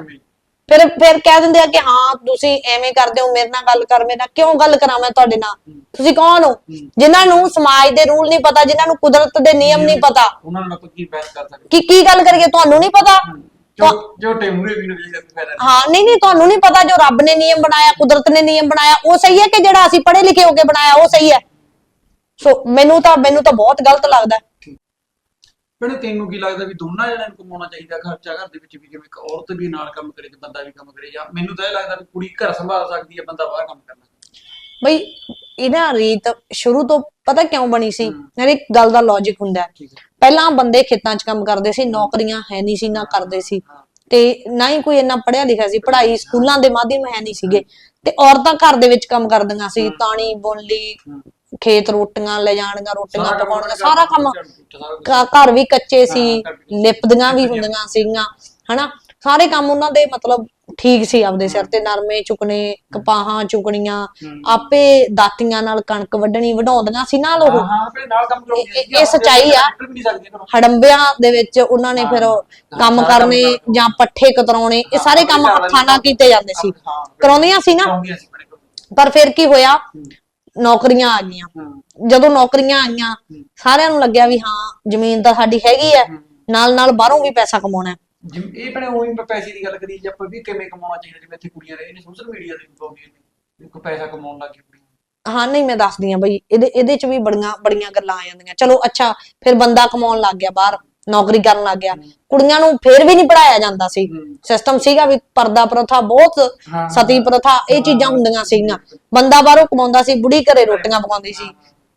ਫਿਰ ਫਿਰ ਕਹਿ ਦਿੰਦੇ ਆ ਕਿ ਹਾਂ ਤੁਸੀਂ ਐਵੇਂ ਕਰਦੇ ਹੋ ਮੇਰੇ ਨਾਲ ਗੱਲ ਕਰ ਮੇਰੇ ਨਾਲ ਕਿਉਂ ਗੱਲ ਕਰਾਂ ਮੈਂ ਤੁਹਾਡੇ ਨਾਲ? ਤੁਸੀਂ ਕੌਣ ਹੋ? ਜਿਨ੍ਹਾਂ ਨੂੰ ਸਮਾਜ ਦੇ ਰੂਲ ਨਹੀਂ ਪਤਾ ਜਿਨ੍ਹਾਂ ਨੂੰ ਕੁਦਰਤ ਦੇ ਨਿਯਮ ਨਹੀਂ ਪਤਾ। ਉਹਨਾਂ ਆਪਾਂ ਕੀ ਬਹਿਸ ਕਰ ਸਕਦੇ? ਕਿ ਕੀ ਗੱਲ ਕਰੀਏ? ਤੁਹਾਨੂੰ ਨਹੀਂ ਪਤਾ? ਜੋ ਜੋ ਟੈਮੂਰੇ ਵੀ ਨਹੀਂ ਦਾ ਫਾਇਦਾ ਨਹੀਂ ਹਾਂ ਨਹੀਂ ਨਹੀਂ ਤੁਹਾਨੂੰ ਨਹੀਂ ਪਤਾ ਜੋ ਰੱਬ ਨੇ ਨਿਯਮ ਬਣਾਇਆ ਕੁਦਰਤ ਨੇ ਨਿਯਮ ਬਣਾਇਆ ਉਹ ਸਹੀ ਹੈ ਕਿ ਜਿਹੜਾ ਅਸੀਂ ਪੜ੍ਹੇ ਲਿਖੇ ਹੋ ਕੇ ਬਣਾਇਆ ਉਹ ਸਹੀ ਹੈ? ਸੋ ਮੈਨੂੰ ਤਾਂ ਮੈਨੂੰ ਤਾਂ ਬਹੁਤ ਗਲਤ ਲੱਗਦਾ। ਭੈਣੇ ਤੈਨੂੰ ਕੀ ਲੱਗਦਾ ਵੀ ਦੋਨਾਂ ਜਣਿਆਂ ਨੂੰ ਕਮਾਉਣਾ ਚਾਹੀਦਾ ਖਰਚਾ ਘਰ ਦੇ ਵਿੱਚ ਵੀ ਜਿਵੇਂ ਇੱਕ ਔਰਤ ਵੀ ਨਾਲ ਕੰਮ ਕਰੇ ਤੇ ਬੰਦਾ ਵੀ ਕੰਮ ਕਰੇ ਜਾਂ ਮੈਨੂੰ ਤਾਂ ਇਹ ਲੱਗਦਾ ਵੀ ਕੁੜੀ ਘਰ ਸੰਭਾਲ ਸਕਦੀ ਹੈ ਬੰਦਾ ਬਾਹਰ ਕੰਮ ਕਰਨਾ। ਬਈ ਇਹਨਾਂ ਰੀਤ ਸ਼ੁਰੂ ਤੋਂ ਪਤਾ ਕਿਉਂ ਬਣੀ ਸੀ? ਹਰ ਇੱਕ ਗੱਲ ਦਾ ਲੌਜੀਕ ਹੁੰਦਾ ਹੈ। ਠੀਕ ਹੈ। ਪਹਿਲਾਂ ਬੰਦੇ ਖੇਤਾਂ 'ਚ ਕੰਮ ਕਰਦੇ ਸੀ ਨੌਕਰੀਆਂ ਹੈ ਨਹੀਂ ਸੀ ਨਾ ਕਰਦੇ ਸੀ। ਤੇ ਨਾ ਹੀ ਕੋਈ ਇੰਨਾ ਪੜਿਆ ਲਿਖਿਆ ਸੀ ਪੜ੍ਹਾਈ ਸਕੂਲਾਂ ਦੇ ਮਾਧਿਅਮ ਹੈ ਨਹੀਂ ਸੀਗੇ। ਤੇ ਔਰਤਾਂ ਘਰ ਦੇ ਵਿੱਚ ਕੰਮ ਕਰਦੀਆਂ ਸੀ ਤਾਣੀ ਬੁਣਲੀ ਖੇਤ ਰੋਟੀਆਂ ਲੈ ਜਾਣੀਆਂ ਰੋਟੀਆਂ ਪਕਾਉਣੀਆਂ ਸਾਰਾ ਕੰਮ। ਘ- ਘਰ ਵੀ ਕੱਚੇ ਸੀ ਲਿਪਦੀਆਂ ਵੀ ਹੁੰਦੀਆਂ ਸੀਗੀਆਂ ਹਨਾ? ਸਾਰੇ ਕੰਮ ਉਹਨਾਂ ਦੇ ਮਤਲਬ ਠੀਕ ਸੀ ਆਪਦੇ ਸਿਰ ਤੇ ਨਰਮੇ ਚੁਕਣੇ ਕਪਾਹਾਂ ਚੁਕਣੀਆਂ ਆਪੇ ਦਾਤੀਆਂ ਨਾਲ ਕਣਕ ਵੱਢਣੀ ਵਢਾਉਂਦੀਆਂ ਸੀ ਹਾਂ ਨਾਲ ਕੰਮ ਕਰਾਉਂਦੇ ਇਹ- ਇਹ ਸੱਚਾਈ ਆ। ਵੀ ਨਹੀਂ ਸਕਦੀ ਘਰੋਂ। ਹੜੰਬਿਆਂ ਦੇ ਵਿੱਚ ਉਹਨਾਂ ਨੇ ਫਿਰ ਕੰਮ ਕਰਨੇ। ਜਾਂ ਪੱਠੇ ਕਤਰਾਉਣੇ ਇਹ ਸਾਰੇ ਕੰਮ ਹੱਥਾਂ ਨਾਲ ਕੀਤੇ ਜਾਂਦੇ ਸੀ। ਹਾਂ, ਕਰਾਉਂਦੀਆਂ ਸੀ ਨਾ? ਕਰਾਉਂਦੀਆਂ ਸੀ ਪਰ ਫਿਰ ਕੀ ਹੋਇਆ? ਨੌਕਰੀਆਂ ਆ ਗਈਆਂ। ਜਦੋਂ ਨੌਕਰੀਆਂ ਆਈਆਂ ਸਾਰਿਆਂ ਨੂੰ ਲੱਗਿਆ ਵੀ ਹਾਂ ਜ਼ਮੀਨ ਤਾਂ ਸਾਡੀ ਹੈਗੀ ਹੈ। ਨਾਲ ਨਾਲ ਬਾਹਰੋਂ ਵੀ ਪੈਸਾ ਕਮਾਉਣਾ ਹੈ ਜਿਵੇਂ ਇਹ ਉਹੀ ਮੈਂ ਪੈਸੇ ਦੀ ਗੱਲ ਕਰੀ ਜੇ ਆਪਾਂ ਵੀ ਕਿਵੇਂ ਕਮਾਉਣਾ ਚਾਹੀਦਾ ਜਿਵੇਂ ਇੱਥੇ ਕੁੜੀਆਂ ਰਹੇ ਨੇ ਸੋਸ਼ਲ ਮੀਡੀਆ ਤੇ ਪਾਉਂਦੀਆਂ ਨੇ। ਕੋਈ ਪੈਸਾ ਕਮਾਉਣ ਲੱਗ ਗਈ ਕੁੜੀਆਂ। ਹਾਂ ਨਹੀਂ ਮੈਂ ਦੱਸਦੀ ਆ ਬਈ ਇਹਦੇ ਇਹਦੇ ਚ ਵੀ ਬੜੀਆਂ ਬੜੀਆਂ ਗੱਲਾਂ ਆ ਜਾਂਦੀਆਂ। ਚਲੋ ਅੱਛਾ ਫਿਰ ਬੰਦਾ ਕਮਾਉਣ ਲੱਗ ਗਿਆ ਬਾਹਰ। ਨੌਕਰੀ ਕਰਨ ਲੱਗ ਗਿਆ। ਕੁੜੀਆਂ ਨੂੰ ਫਿਰ ਵੀ ਨਹੀਂ ਪੜਾਇਆ ਜਾਂਦਾ ਸੀ। ਸਿਸਟਮ ਸੀਗਾ ਵੀ ਪਰਦਾ ਪ੍ਰਥਾ ਬਹੁਤ। ਸਤੀ ਪ੍ਰਥਾ ਇਹ ਚੀਜ਼ਾਂ ਹੁੰਦੀਆਂ ਸੀਗੀਆਂ। ਬੰਦਾ ਬਾਹਰੋਂ ਕਮਾਉਂਦਾ ਸੀ ਬੁੜੀ ਘਰੇ ਰੋਟੀਆਂ ਪਕਾਉਂਦੀ ਸੀ।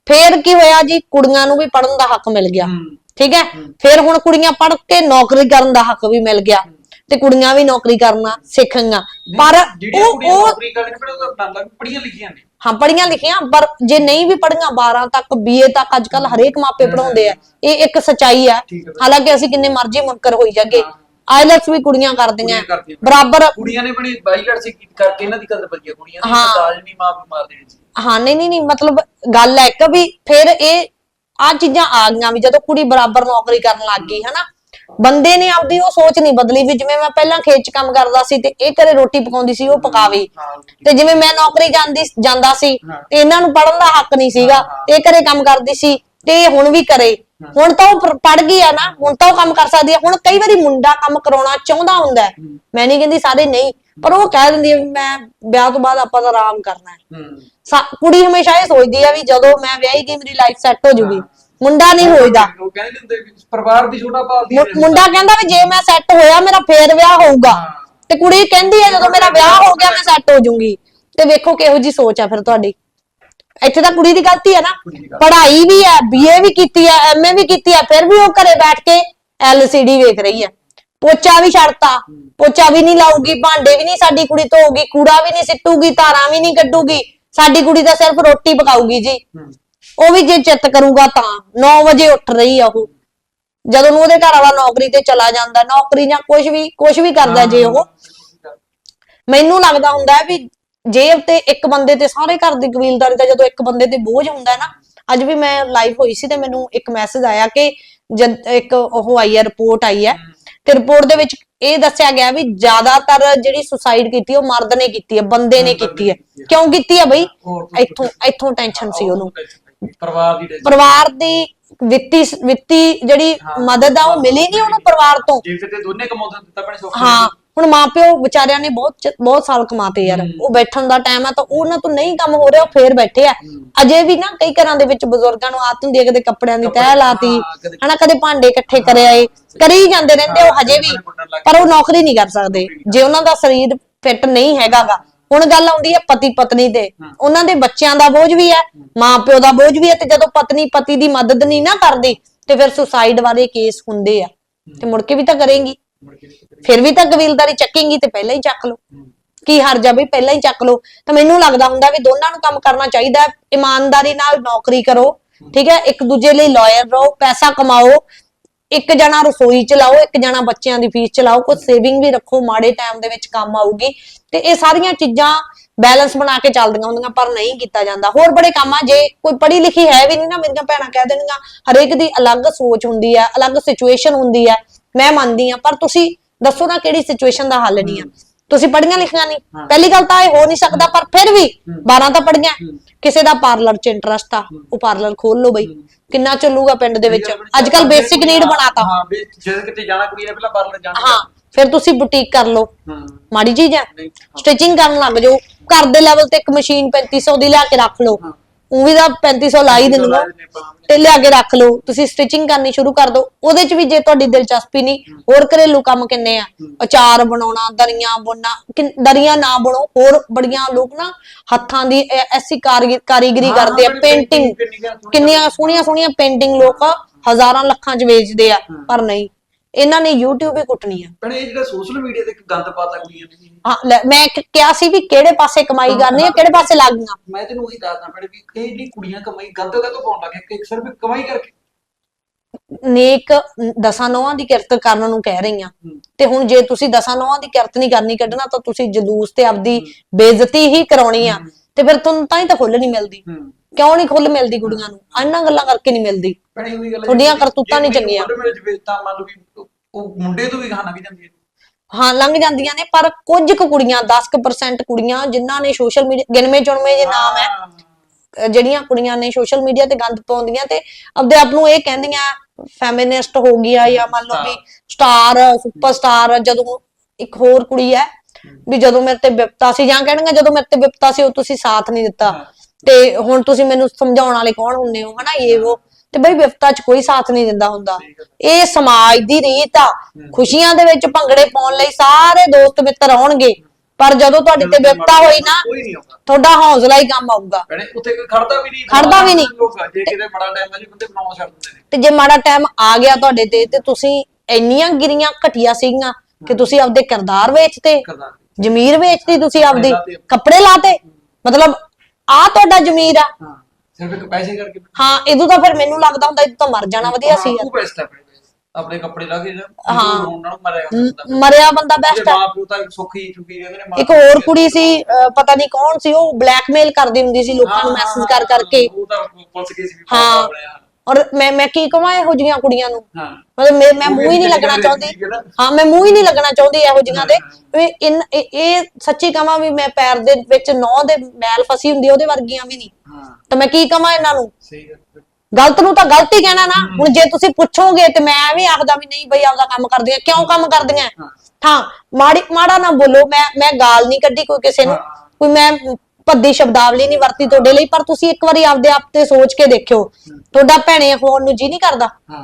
ਫਿਰ ਕੀ ਹੋਇਆ ਜੀ? ਕੁੜੀਆਂ ਨੂੰ ਵੀ ਪੜਨ ਦਾ ਹੱਕ ਮਿਲ ਗਿਆ। ਠੀਕ ਹੈ? ਫਿਰ ਹੁਣ ਕੁੜੀਆਂ ਪੜ ਕੇ ਨੌਕਰੀ ਕਰਨ ਦਾ ਹੱਕ ਵੀ ਮਿਲ ਗਿਆ। ਤੇ ਕੁੜੀਆਂ ਵੀ ਨੌਕਰੀ ਕਰਨਾ ਸਿੱਖ ਗਈਆਂ ਪਰ ਉਹ ਉਹ ਨੌਕਰੀ ਕਰਨ ਫਿਰ ਉਹਦਾ ਬੰਦਾ ਵੀ ਪੜੀਆਂ ਲਿਖੀਆਂ ਨੇ। ਹਾਂ ਪੜੀਆਂ ਲਿਖੀਆਂ ਪਰ ਜੇ ਨਹੀਂ ਵੀ ਪੜੀਆਂ 12 ਤੱਕ ਬੀਏ ਤੱਕ ਅੱਜ ਕੱਲ ਹਰੇਕ ਮਾਪੇ ਪੜਾਉਂਦੇ ਆ। ਇਹ ਇੱਕ ਸਚਾਈ ਆ। ਹਾਲਾਂਕਿ ਅਸੀਂ ਕਿੰਨੇ ਮਰਜ਼ੀ ਮੁਨਕਰ ਹੋਈ ਜਾਗੇ। ਆਈਲੈਟਸ ਵੀ ਕੁੜੀਆਂ ਕਰਦੀਆਂ। ਬਰਾਬਰ ਕੁੜੀਆਂ ਨੇ ਬੜੀ ਬਾਈਕਾਟ ਸੀ ਕਰਕੇ ਇਹਨਾਂ ਦੀ ਕਦਰ ਵਧੀਆ ਕੁੜੀਆਂ ਦੀ ਹਾਂ। ਨਹੀਂ ਮਾਂ ਮਾਰ ਦੇਣੀ ਸੀ ਹਾਂ ਨਹੀਂ ਨਹੀਂ ਨਹੀਂ ਮਤਲਬ ਗੱਲ ਹੈ ਕਿ ਵੀ ਫਿਰ ਇਹ ਆ ਚੀਜ਼ਾਂ ਆ ਗਈਆਂ ਵੀ ਜਦੋਂ ਕੁੜੀ ਬਰਾਬਰ ਨੌਕਰੀ ਕਰਨ ਲੱਗ ਗਈ ਹਨਾ? ਬੰਦੇ ਨੇ ਆਪਦੀ ਉਹ ਸੋਚ ਨਹੀਂ ਬਦਲੀ ਵੀ ਜਿਵੇਂ ਮੈਂ ਪਹਿਲਾਂ ਖੇਤ 'ਚ ਕੰਮ ਕਰਦਾ ਸੀ ਤੇ ਇਹ ਘਰੇ ਰੋਟੀ ਪਕਾਉਂਦੀ ਸੀ ਉਹ ਪਕਾਵੇ। ਤੇ ਜਿਵੇਂ ਮੈਂ ਨੌਕਰੀ ਜਾਂਦੀ ਜਾਂਦਾ ਸੀ। ਤੇ ਇਹਨਾਂ ਨੂੰ ਪੜਨ ਦਾ ਹੱਕ ਨਹੀਂ ਸੀਗਾ। ਤੇ ਇਹ ਘਰੇ ਕੰਮ ਕਰਦੀ ਸੀ ਤੇ ਇਹ ਹੁਣ ਵੀ ਕਰੇ। ਹੁਣ ਤਾਂ ਉਹ ਪੜ ਗਈ ਆ ਨਾ ਹੁਣ ਤਾਂ ਉਹ ਕੰਮ ਕਰ ਸਕਦੀ ਆ। ਹੁਣ ਕਈ ਵਾਰੀ ਮੁੰਡਾ ਕੰਮ ਕਰਾਉਣਾ ਚਾਹੁੰਦਾ ਹੁੰਦਾ ਮੈਂ ਨਹੀਂ ਕਹਿੰਦੀ ਸਾਰੇ ਨਹੀਂ ਪਰ ਉਹ ਕਹਿ ਦਿੰਦੀ ਆ ਵੀ ਮੈਂ ਵਿਆਹ ਤੋਂ ਬਾਅਦ ਆਪਾਂ ਤਾਂ ਆਰਾਮ ਕਰਨਾ ਹੈ। ਹੂੰ ਸਾ- ਕੁੜੀ ਹਮੇਸ਼ਾ ਇਹ ਸੋਚਦੀ ਆ ਵੀ ਜਦੋਂ ਮੈਂ ਵਿਆਹੀ ਗਈ ਮੇਰੀ ਲਾਈਫ ਸੈੱਟ ਹੋ ਜੂਗੀ। ਮੁੰਡਾ ਨਹੀਂ ਹੋਈਦਾ। ਉਹ ਕਹਿੰਦੇ ਨੀ ਹੁੰਦੇ ਵੀ ਪਰਿਵਾਰ ਦੀ ਛੋਟਾ ਭਾਲਦੀ ਮੁ- ਮੁੰਡਾ ਕਹਿੰਦਾ ਵੀ ਜੇ ਮੈਂ ਸੈੱਟ ਹੋਇਆ ਮੇਰਾ ਫੇਰ ਵਿਆਹ ਹੋਊਗਾ। ਹਾਂ। ਤੇ ਕੁੜੀ ਕਹਿੰਦੀ ਆ ਜਦੋਂ ਮੇਰਾ ਵਿਆਹ ਹੋ ਗਿਆ ਮੈਂ ਸੈੱਟ ਹੋ ਜਾਊਂਗੀ। ਤੇ ਵੇਖੋ ਕਿਹੋ ਜੀ ਸੋਚ ਆ ਫਿਰ ਤੁਹਾਡੀ। ਇੱਥੇ ਤਾਂ ਕੁੜੀ ਦੀ ਗਲਤੀ ਹੈ ਨਾ। ਕੁੜੀ ਦੀ ਗਲਤੀ। ਪੜ੍ਹਾਈ ਵੀ ਹੈ ਬੀਏ ਵੀ ਕੀਤੀ ਹੈ ਐਮਏ ਵੀ ਕੀਤੀ ਹੈ ਫਿਰ ਵੀ ਉਹ ਘਰੇ ਬੈਠ ਕੇ ਐਲਸੀਡੀ ਵੇਖ ਰਹੀ ਹੈ। ਪੋਚਾ ਵੀ ਛੱਡਤਾ। ਪੋਚਾ ਵੀ ਨਹੀਂ ਲਾਊਗੀ ਭਾਂਡੇ ਵੀ ਨਹੀਂ ਸਾਡੀ ਕੁੜੀ ਧੋਊਗੀ ਕੂੜਾ ਵੀ ਨਹੀਂ ਸਿੱਟੂਗੀ ਤਾਰਾਂ ਵੀ ਨਹੀਂ ਕੱਢੂਗੀ। ਸਾਡੀ ਕੁੜੀ ਤਾਂ ਸਿਰਫ ਰੋਟੀ ਪਕਾਊਗੀ ਜੀ। ਹੂੰ। ਉਹ ਵੀ ਜੇ ਚਿੱਤ ਕਰੂਗਾ ਤਾਂ। 9 ਵਜੇ ਉੱਠ ਰਹੀ ਆ ਉਹ। ਜਦੋਂ ਨੂੰ ਉਹਦੇ ਘਰ ਵਾਲਾ ਨੌਕਰੀ ਤੇ ਚਲਾ ਜਾਂਦਾ ਨੌਕਰੀ ਜਾਂ ਕੁਝ ਵੀ ਕੁਝ ਵੀ ਕਰਦਾ ਜੇ ਉਹ। ਮੈਨੂੰ ਲੱਗਦਾ ਹੁੰਦਾ ਹੈ ਵੀ ਜੇਬ ਤੇ ਇੱਕ ਬੰਦੇ ਤੇ ਸਾਰੇ ਘਰ ਦੀ ਕਬੀਲਦਾਰੀ ਦਾ ਜਦੋਂ ਇੱਕ ਬੰਦੇ ਤੇ ਬੋਝ ਹੁੰਦਾ ਨਾ ਅੱਜ ਵੀ ਮੈਂ ਲਾਈਵ ਹੋਈ ਸੀ ਤੇ ਮੈਨੂੰ ਇੱਕ ਮੈਸੇਜ ਆਇਆ ਕਿ ਜਦ ਇੱਕ ਉਹ ਆਈ ਹੈ ਰਿਪੋਰਟ ਆਈ ਹੈ ਤੇ ਰਿਪੋਰਟ ਦੇ ਵਿੱਚ ਇਹ ਦੱਸਿਆ ਗਿਆ ਵੀ ਜ਼ਿਆਦਾਤਰ ਜਿਹੜੀ ਸੁਸਾਈਡ ਕੀਤੀ ਉਹ ਮਰਦ ਨੇ ਕੀਤੀ ਹੈ ਬੰਦੇ ਨੇ ਕੀਤੀ ਹੈ ਕਿਉਂ ਕੀਤੀ ਹੈ ਬਈ? ਇੱਥੋਂ ਇੱਥੋਂ ਟੈਨਸ਼ਨ ਸੀ ਉਹਨੂੰ। ਪਰਿਵਾਰ ਦੀ tension। ਪਰਿਵਾਰ ਦੀ ਵਿੱਤੀ ਵਿੱਤੀ ਜਿਹੜੀ ਮਦਦ ਆ ਉਹ ਮਿਲੀ ਨਹੀਂ ਉਹਨੂੰ ਪਰਿਵਾਰ ਤੋਂ। ਜੇ ਕਿਤੇ ਦੋਨੇ ਕਮਾਉਂਦੇ ਹੁੰਦੇ ਤਾਂ ਆਪਣੇ ਸੌਖੇ ਹਾਂ ਹੁਣ ਮਾਪਿਓ ਵਿਚਾਰਿਆਂ ਨੇ ਬਹੁਤ ਬਹੁਤ ਸਾਲ ਕਮਾਤੇ ਯਾਰ। ਉਹ ਬੈਠਣ ਦਾ ਟਾਈਮ ਆ ਤਾਂ ਉਹਨਾਂ ਤੋਂ ਨਹੀਂ ਕੰਮ ਹੋ ਰਿਹਾ ਉਹ ਫੇਰ ਬੈਠੇ ਆ। ਅਜੇ ਵੀ ਨਾ ਕਈ ਘਰਾਂ ਦੇ ਵਿੱਚ ਬਜ਼ੁਰਗਾਂ ਨੂੰ ਆਦਤ ਹੁੰਦੀ ਹੈ ਕਦੇ ਕੱਪੜਿਆਂ ਦੀ ਤਹਿ ਲਾਤੀ ਹਨਾ ਕਦੇ ਭਾਂਡੇ ਇਕੱਠੇ ਕਰੇ ਆਏ ਕਰੀ ਜਾਂਦੇ ਰਹਿੰਦੇ ਉਹ ਹਜੇ ਵੀ। ਪਰ ਉਹ ਨੌਕਰੀ ਨਹੀਂ ਕਰ ਸਕਦੇ। ਜੇ ਉਹਨਾਂ ਦਾ ਸਰੀਰ ਫਿੱਟ ਨਹੀਂ ਹੈਗਾਗਾ ਹੁਣ ਗੱਲ ਆਉਂਦੀ ਹੈ ਪਤੀ ਪਤਨੀ ਤੇ ਉਹਨਾਂ ਦੇ ਬੱਚਿਆਂ ਦਾ ਬੋਝ ਵੀ ਹੈ ਮਾਂ ਪਿਓ ਦਾ ਬੋਝ ਵੀ ਹੈ ਤੇ ਜਦੋਂ ਪਤਨੀ ਪਤੀ ਦੀ ਮਦਦ ਨਹੀਂ ਨਾ ਕਰਦੀ ਤੇ ਫਿਰ ਸੁਸਾਈਡ ਵਾਲੇ ਕੇਸ ਹੁੰਦੇ ਆ। ਤੇ ਮੁੜ ਕੇ ਵੀ ਤਾਂ ਕਰੇਗੀ। ਫਿਰ ਵੀ ਤਾਂ ਕਬੀਲਦਾਰੀ ਚੱਕੇਂਗੀ ਤੇ ਪਹਿਲਾਂ ਹੀ ਚੱਕ ਲਓ। ਕੀ ਹਰਜ ਵੀ ਪਹਿਲਾਂ ਹੀ ਚੱਕ ਲਓ। ਤਾਂ ਮੈਨੂੰ ਲੱਗਦਾ ਹੁੰਦਾ ਵੀ ਦੋਨਾਂ ਨੂੰ ਕੰਮ ਕਰਨਾ ਚਾਹੀਦਾ। ਇਮਾਨਦਾਰੀ ਨਾਲ ਨੌਕਰੀ ਕਰੋ ਠੀਕ ਹੈ? ਇੱਕ ਦੂਜੇ ਲਈ ਲਾਇਰ ਰਹੋ ਪੈਸਾ ਕਮਾਓ। ਇੱਕ ਜਣਾ ਰਸੋਈ ਚਲਾਓ ਇੱਕ ਜਣਾ ਬੱਚਿਆਂ ਦੀ ਫੀਸ ਚਲਾਓ। ਕੁਝ ਸੇਵਿੰਗ ਵੀ ਰੱਖੋ ਮਾੜੇ ਟਾਈਮ ਦੇ ਵਿੱਚ ਕੰਮ ਆਊਗੀ। ਤੇ ਇਹ ਸਾਰੀਆਂ ਚੀਜ਼ਾਂ ਬੈਲੈਂਸ ਬਣਾ ਕੇ ਚੱਲਦੀਆਂ ਹੁੰਦੀਆਂ ਪਰ ਨਹੀਂ ਕੀਤਾ ਜਾਂਦਾ। ਹੋਰ ਬੜੇ ਕੰਮ ਆ ਜੇ ਕੋਈ ਪੜ੍ਹੀ ਲਿਖੀ ਹੈ ਵੀ ਨਹੀਂ ਨਾ ਮੇਰੀਆਂ ਭੈਣਾਂ ਕਹਿ ਦੇਣਗੀਆਂ ਹਰੇਕ ਦੀ ਅਲੱਗ ਸੋਚ ਹੁੰਦੀ ਹੈ ਅਲੱਗ ਸਿਚੁਏਸ਼ਨ ਹੁੰਦੀ ਹੈ ਮੈਂ ਮੰਨਦੀ ਆ ਪਰ ਤੁਸੀਂ ਦੱਸੋ ਨਾ ਕਿਹੜੀ ਸਿਚੁਏਸ਼ਨ ਦਾ ਹੱਲ ਨਹੀਂ ਆ। ਤੁਸੀਂ ਪੜ੍ਹੀਆਂ ਲਿਖੀਆਂ ਨਹੀਂ। ਪਹਿਲੀ ਗੱਲ ਤਾਂ ਇਹ ਹੋ ਨਹੀਂ ਸਕਦਾ ਪਰ ਫਿਰ ਵੀ 12 ਤਾਂ ਪੜ੍ਹੀਆਂ। ਕਿਸੇ ਦਾ ਪਾਰਲਰ 'ਚ ਇੰਟਰਸਟ ਆ ਉਹ ਪਾਰਲਰ ਖੋਲ ਲਓ ਬਈ। ਕਿੰਨਾ ਚੱਲੂਗਾ ਪਿੰਡ ਦੇ ਵਿੱਚ। ਅੱਜ ਕੱਲ ਬੇਸਿਕ ਨੀਡ ਬਣਾਤਾ। ਹਾਂ ਜਦੋਂ ਕਿਤੇ ਜਾਣਾ ਕੁੜੀ ਨੇ ਪਹਿਲਾਂ ਪਾਰਲਰ ਜਾਣਾ। ਹਾਂ ਫਿਰ ਤੁਸੀਂ ਬੁਟੀਕ ਕਰ ਲਓ। ਮਾੜੀ ਚੀਜ਼ ਹੈ ਨਹੀਂ ਸਟਿਚਿੰਗ ਕਰਨ ਲੱਗ ਜਾਓ। ਘਰ ਦੇ ਲੈਵਲ ਤੇ ਇੱਕ ਮਸ਼ੀਨ 3500 ਦੀ ਲਿਆ ਕੇ ਰੱਖ ਲਓ। ਉਹ ਵੀ ਤਾਂ 3500 ਲਾ ਹੀ ਦਿੰਦਾ ਤੇ ਲਿਆ ਕੇ ਰੱਖ ਲਓ। ਤੁਸੀਂ ਸਟਿਚਿੰਗ ਕਰਨੀ ਸ਼ੁਰੂ ਕਰ ਦਿਓ। ਉਹਦੇ ਚ ਵੀ ਜੇ ਤੁਹਾਡੀ ਦਿਲਚਸਪੀ ਨਹੀਂ ਹੋਰ ਘਰੇਲੂ ਕੰਮ ਕਿੰਨੇ ਆ? ਅਚਾਰ ਬਣਾਉਣਾ ਦਰੀਆਂ ਬੁਣਨਾ ਕਿੰਨ- ਦਰੀਆਂ ਨਾ ਬਣੋ। ਹੋਰ ਬੜੀਆਂ ਲੋਕ ਨਾ ਹੱਥਾਂ ਦੀ ਐ- ਐਸੀ ਕਾਰੀਗਰੀ ਕਾਰੀਗਰੀ ਹਾਂ, ਕਰਦੇ ਆ ਬੜੀ ਪੇਂਟਿੰਗ painting ਕਿੰਨੀਆਂ ਸੋਹਣੀਆਂ ਸੋਹਣੀਆਂ ਪੇਂਟਿੰਗ ਲੋਕ ਹਜ਼ਾਰਾਂ ਲੱਖਾਂ ਚ ਵੇਚਦੇ ਆ ਪਰ ਨਹੀਂ। ਇਹਨਾਂ ਨੇ YouTube ਹੀ ਕੁੱਟਣੀ ਆ। ਪਰ ਇਹ ਜਿਹੜਾ ਸੋਸ਼ਲ ਮੀਡੀਆ ਤੇ ਇੱਕ ਗੰਦ ਪਾਤਾ ਕੁੜੀਆਂ ਨੇ ਹਾਂ ਲੈ, ਮੈਂ ਕ- ਕਿਹਾ ਸੀ ਵੀ ਕਿਹੜੇ ਪਾਸੇ ਕਮਾਈ ਕਰਨੀ ਆ ਕਿਹੜੇ ਪਾਸੇ ਲੱਗੀਆਂ ਮੈਂ ਤੈਨੂੰ ਉਹੀ ਦੱਸਦਾ ਪੜੇ ਵੀ ਇਹ ਜਿਹੜੀ ਕੁੜੀਆਂ ਕਮਾਈ ਗੰਦ ਕਦੋਂ ਪਾਉਣ ਲੱਗੇ ਕਿ ਸਿਰਫ ਕਮਾਈ ਕਰਕੇ। ਨੇਕ ਦਸਾਂ ਨੋਹਾਂ ਦੀ ਕਿਰਤ ਕਰਨ ਨੂੰ ਕਹਿ ਰਹੀਆਂ। ਤੇ ਹੁਣ ਜੇ ਤੁਸੀਂ ਦਸਾਂ ਨੋਹਾਂ ਦੀ ਕਿਰਤ ਨਹੀਂ ਕਰਨੀ ਕੱਢਣਾ ਤਾਂ ਤੁਸੀਂ ਜਲੂਸ ਤੇ ਆਪਦੀ ਬੇਇੱਜ਼ਤੀ ਹੀ ਕਰਾਉਣੀ ਆ। ਤੇ ਫਿਰ ਤੁਹਾਨੂੰ ਤਾਂ ਹੀ ਤਾਂ ਖੁੱਲ ਨਹੀਂ ਮਿਲਦੀ। ਹੂੰ। ਕਿਉਂ ਨਹੀਂ ਖੁੱਲ ਮਿਲਦੀ ਕੁੜੀਆਂ ਨੂੰ? ਇਹਨਾਂ ਗੱਲਾਂ ਕਰਕੇ ਨਹੀਂ ਮਿਲਦੀ। ਗੱਲ ਤੁਹਾਡੀਆਂ ਜੇ- ਕਰਤੂਤਾਂ ਨਹੀਂ ਚੰਗੀਆਂ। ਉਹਦੇ ਮੇਰੇ ਚ ਵੇਚਤਾ ਮੰਨ ਲਓ ਵੀ ਉਹ- ਉਹ ਮੁੰਡੇ ਤੋਂ ਵੀ ਖਾਣਾ ਵੀ ਜਾਂਦੀ ਹੈ ਹਾਂ ਲੰਘ ਜਾਂਦੀਆਂ ਨੇ ਪਰ ਕੁਝ ਕੁ ਕੁੜੀਆਂ 10% ਕੁੜੀਆਂ ਜਿਨ੍ਹਾਂ ਨੇ ਸੋਸ਼ਲ ਮੀਡੀਆ ਗਿਣਵੇਂ ਚੁਣਵੇਂ ਜੇ ਨਾਮ ਹੈ ਅਹ ਜਿਹੜੀਆਂ ਕੁੜੀਆਂ ਨੇ ਸੋਸ਼ਲ ਮੀਡੀਆ ਤੇ ਗੰਦ ਪਾਉਂਦੀਆਂ ਤੇ ਆਪਦੇ ਆਪ ਨੂੰ ਇਹ ਕਹਿੰਦੀਆਂ ਫੈਮਿਨਿਸਟ ਹੋ ਗਿਆ ਜਾਂ ਮੰਨ ਲਓ ਵੀ ਸਟਾਰ ਸੁਪਰਸਟਾਰ ਜਦੋਂ ਇੱਕ ਹੋਰ ਕੁੜੀ ਹੈ ਵੀ ਜਦੋਂ ਮੇਰੇ ਤੇ ਵਿਪਤਾ ਸੀ ਜਾਂ ਕਹਿਣਗੇ ਜਦੋਂ ਮੇਰੇ ਤੇ ਵਿਪਤਾ ਸੀ ਉਹ ਤੁਸੀਂ ਸਾਥ ਨਹੀਂ ਦਿੱਤਾ। ਤੇ ਹੁਣ ਤੁਸੀਂ ਮੈਨੂੰ ਸਮਝਾਉਣ ਵਾਲੇ ਕੌਣ ਹੁੰਦੇ ਹੋ? ਹਨਾ ਇਹ ਉਹ। ਤੇ ਬਈ ਵਿਪਤਾ 'ਚ ਕੋਈ ਸਾਥ ਨਹੀਂ ਦਿੰਦਾ ਹੁੰਦਾ। ਇਹ ਸਮਾਜ ਦੀ ਰੀਤ ਆ। ਖੁਸ਼ੀਆਂ ਦੇ ਵਿੱਚ ਭੰਗੜੇ ਪਾਉਣ ਲਈ ਸਾਰੇ ਦੋਸਤ ਮਿੱਤਰ ਆਉਣਗੇ। ਪਰ ਜਦੋਂ ਤੁਹਾਡੇ ਤੇ ਵਿਪਤਾ ਹੋਈ ਨਾ ਤੁਹਾਡਾ ਹੌਸਲਾ ਹੀ ਕੰਮ ਆਊਗਾ। ਭੈਣੇ ਉੱਥੇ ਕੋਈ ਖੜਦਾ ਵੀ ਨਹੀਂ। ਖੜਦਾ ਵੀ ਨਹੀਂ। ਲੋਕ ਜੇ ਕਿਤੇ ਬੜਾ ਟਾਈਮ ਹੈ ਜੀ ਬੰਦੇ ਬਣਾਉਣਾ ਛੱਡ ਦਿੰਦੇ ਨੇ। ਤੇ ਜੇ ਮਾੜਾ ਟਾਈਮ ਆ ਗਿਆ ਤੁਹਾਡੇ ਤੇ ਤੇ ਤੁਸੀਂ ਇੰਨੀਆਂ ਗਿਰੀਆਂ ਘਟੀਆਂ ਸੀਗੀਆਂ। ਕਿ ਤੁਸੀਂ ਆਪਦੇ ਕਿਰਦਾਰ ਵੇਚਤੇ ਕਰਦਾ ਜ਼ਮੀਰ ਵੇਚਤੀ ਤੁਸੀਂ ਆਪਦੀ। ਕੱਪੜੇ ਲਾਤੇ? ਮਤਲਬ ਆ ਤੁਹਾਡਾ ਜ਼ਮੀਰ ਆ? ਹਾਂ ਸਿਰਫ ਇੱਕ ਪੈਸੇ ਕਰਕੇ ਹਾਂ ਇਦੋਂ ਤਾਂ ਫਿਰ ਮੈਨੂੰ ਲੱਗਦਾ ਹੁੰਦਾ ਇਦੋਂ ਤਾਂ ਮਰ ਜਾਣਾ ਵਧੀਆ ਸੀ ਯਾਰ। ਉਹ ਬੈਸਟ ਹੈ ਆਪਣੇ best। ਆਪਣੇ ਕੱਪੜੇ ਲਾ ਕੇ ਹਾਂ। ਹਾਂ ਨਾਲ ਮਰਿਆ ਹੁੰਦਾ ਮ- ਮਰਿਆ ਬੰਦਾ ਬੈਸਟ ਆ। ਮਾਂ ਪਿਓ ਤਾਂ ਸੁੱਖੀ ਚੁੱਕੀ ਕਹਿੰਦੇ ਨੇ ਮਾਂ ਇੱਕ ਹੋਰ ਕੁੜੀ ਸੀ ਅਹ ਪਤਾ ਨਹੀਂ ਕੌਣ ਸੀ ਉਹ ਬਲੈਕਮੇਲ ਕਰਦੀ ਹੁੰਦੀ ਸੀ ਲੋਕਾਂ ਨੂੰ ਹਾਂ, ਮੈਸੇਜ ਕਰ ਕਰਕੇ। ਉਹ ਤਾਂ ਪੁਲਿਸ ਕੇਸ ਵੀ ਹਾਂ। ਪਾਉਂਦਾ ਬਣਿਆ ਔਰ ਮੈਂ ਮੈਂ ਕੀ ਕਹਾਂ ਇਹੋ ਜਿਹੀਆਂ ਕੁੜੀਆਂ ਨੂੰ? ਹਾਂ। ਮਤਲਬ ਮੈਂ ਮੈਂ ਮੂੰਹ ਹੀ ਨਹੀਂ ਲੱਗਣਾ ਚਾਹੁੰਦੀ। ਹੈ ਮੈਂ ਮੂੰਹ ਹੀ ਨਹੀਂ ਲੱਗਣਾ ਚਾਹੁੰਦੀ ਇਹੋ ਜਿਹੀਆਂ ਦੇ। ਵੀ ਇਨ ਇਹ ਇਹ ਸੱਚੀ ਕਹਾਂ ਵੀ ਮੈਂ ਪੈਰ ਦੇ ਵਿੱਚ ਨੌ ਦੇ ਮੈਲ ਫਸੀ ਹੁੰਦੀ ਆ, ਉਹਦੇ ਵਰਗੀਆਂ ਵੀ ਨਹੀਂ। ਹਾਂ। ਤਾਂ ਮੈਂ ਕੀ ਕਹਾਂ ਇਹਨਾਂ ਨੂੰ? ਸਹੀ ਗੱਲ ਹੈ। ਗਲਤ ਨੂੰ ਤਾਂ ਗਲਤ ਹੀ ਕਹਿਣਾ ਨਾ। ਹੁਣ ਜੇ ਤੁਸੀਂ ਪੁੱਛੋਗੇ ਤੇ ਮੈਂ ਐਵੇਂ ਆਖਦਾ ਵੀ ਨਹੀਂ ਬਈ ਆਪਦਾ ਕੰਮ ਕਰਦੀਆਂ ਕਿਉਂ ਕੰਮ ਕਰਦੀਆਂ? ਹਾਂ ਮਾੜੀ ਮਾੜਾ ਨਾ ਬੋਲੋ। ਮੈਂ ਮੈਂ ਗਾਲ ਨਹੀਂ ਕੱਢੀ ਕੋਈ ਕਿਸੇ ਨੂੰ। ਹਾਂ। ਕੋਈ ਮੈਂ ਭੱਦੀ ਸ਼ਬਦਾਵਲੀ ਨਹੀਂ ਵਰਤੀ ਤੁਹਾਡੇ ਲਈ ਪਰ ਤੁਸੀਂ ਇੱਕ ਵਾਰੀ ਆਪਦੇ ਆਪ ਤੇ ਸੋਚ ਕੇ ਦੇਖਿਓ। ਤੁਹਾਡਾ ਭੈਣੇ ਹੋਣ ਨੂੰ ਜੀ ਨਹੀਂ ਕਰਦਾ। ਹਾਂ।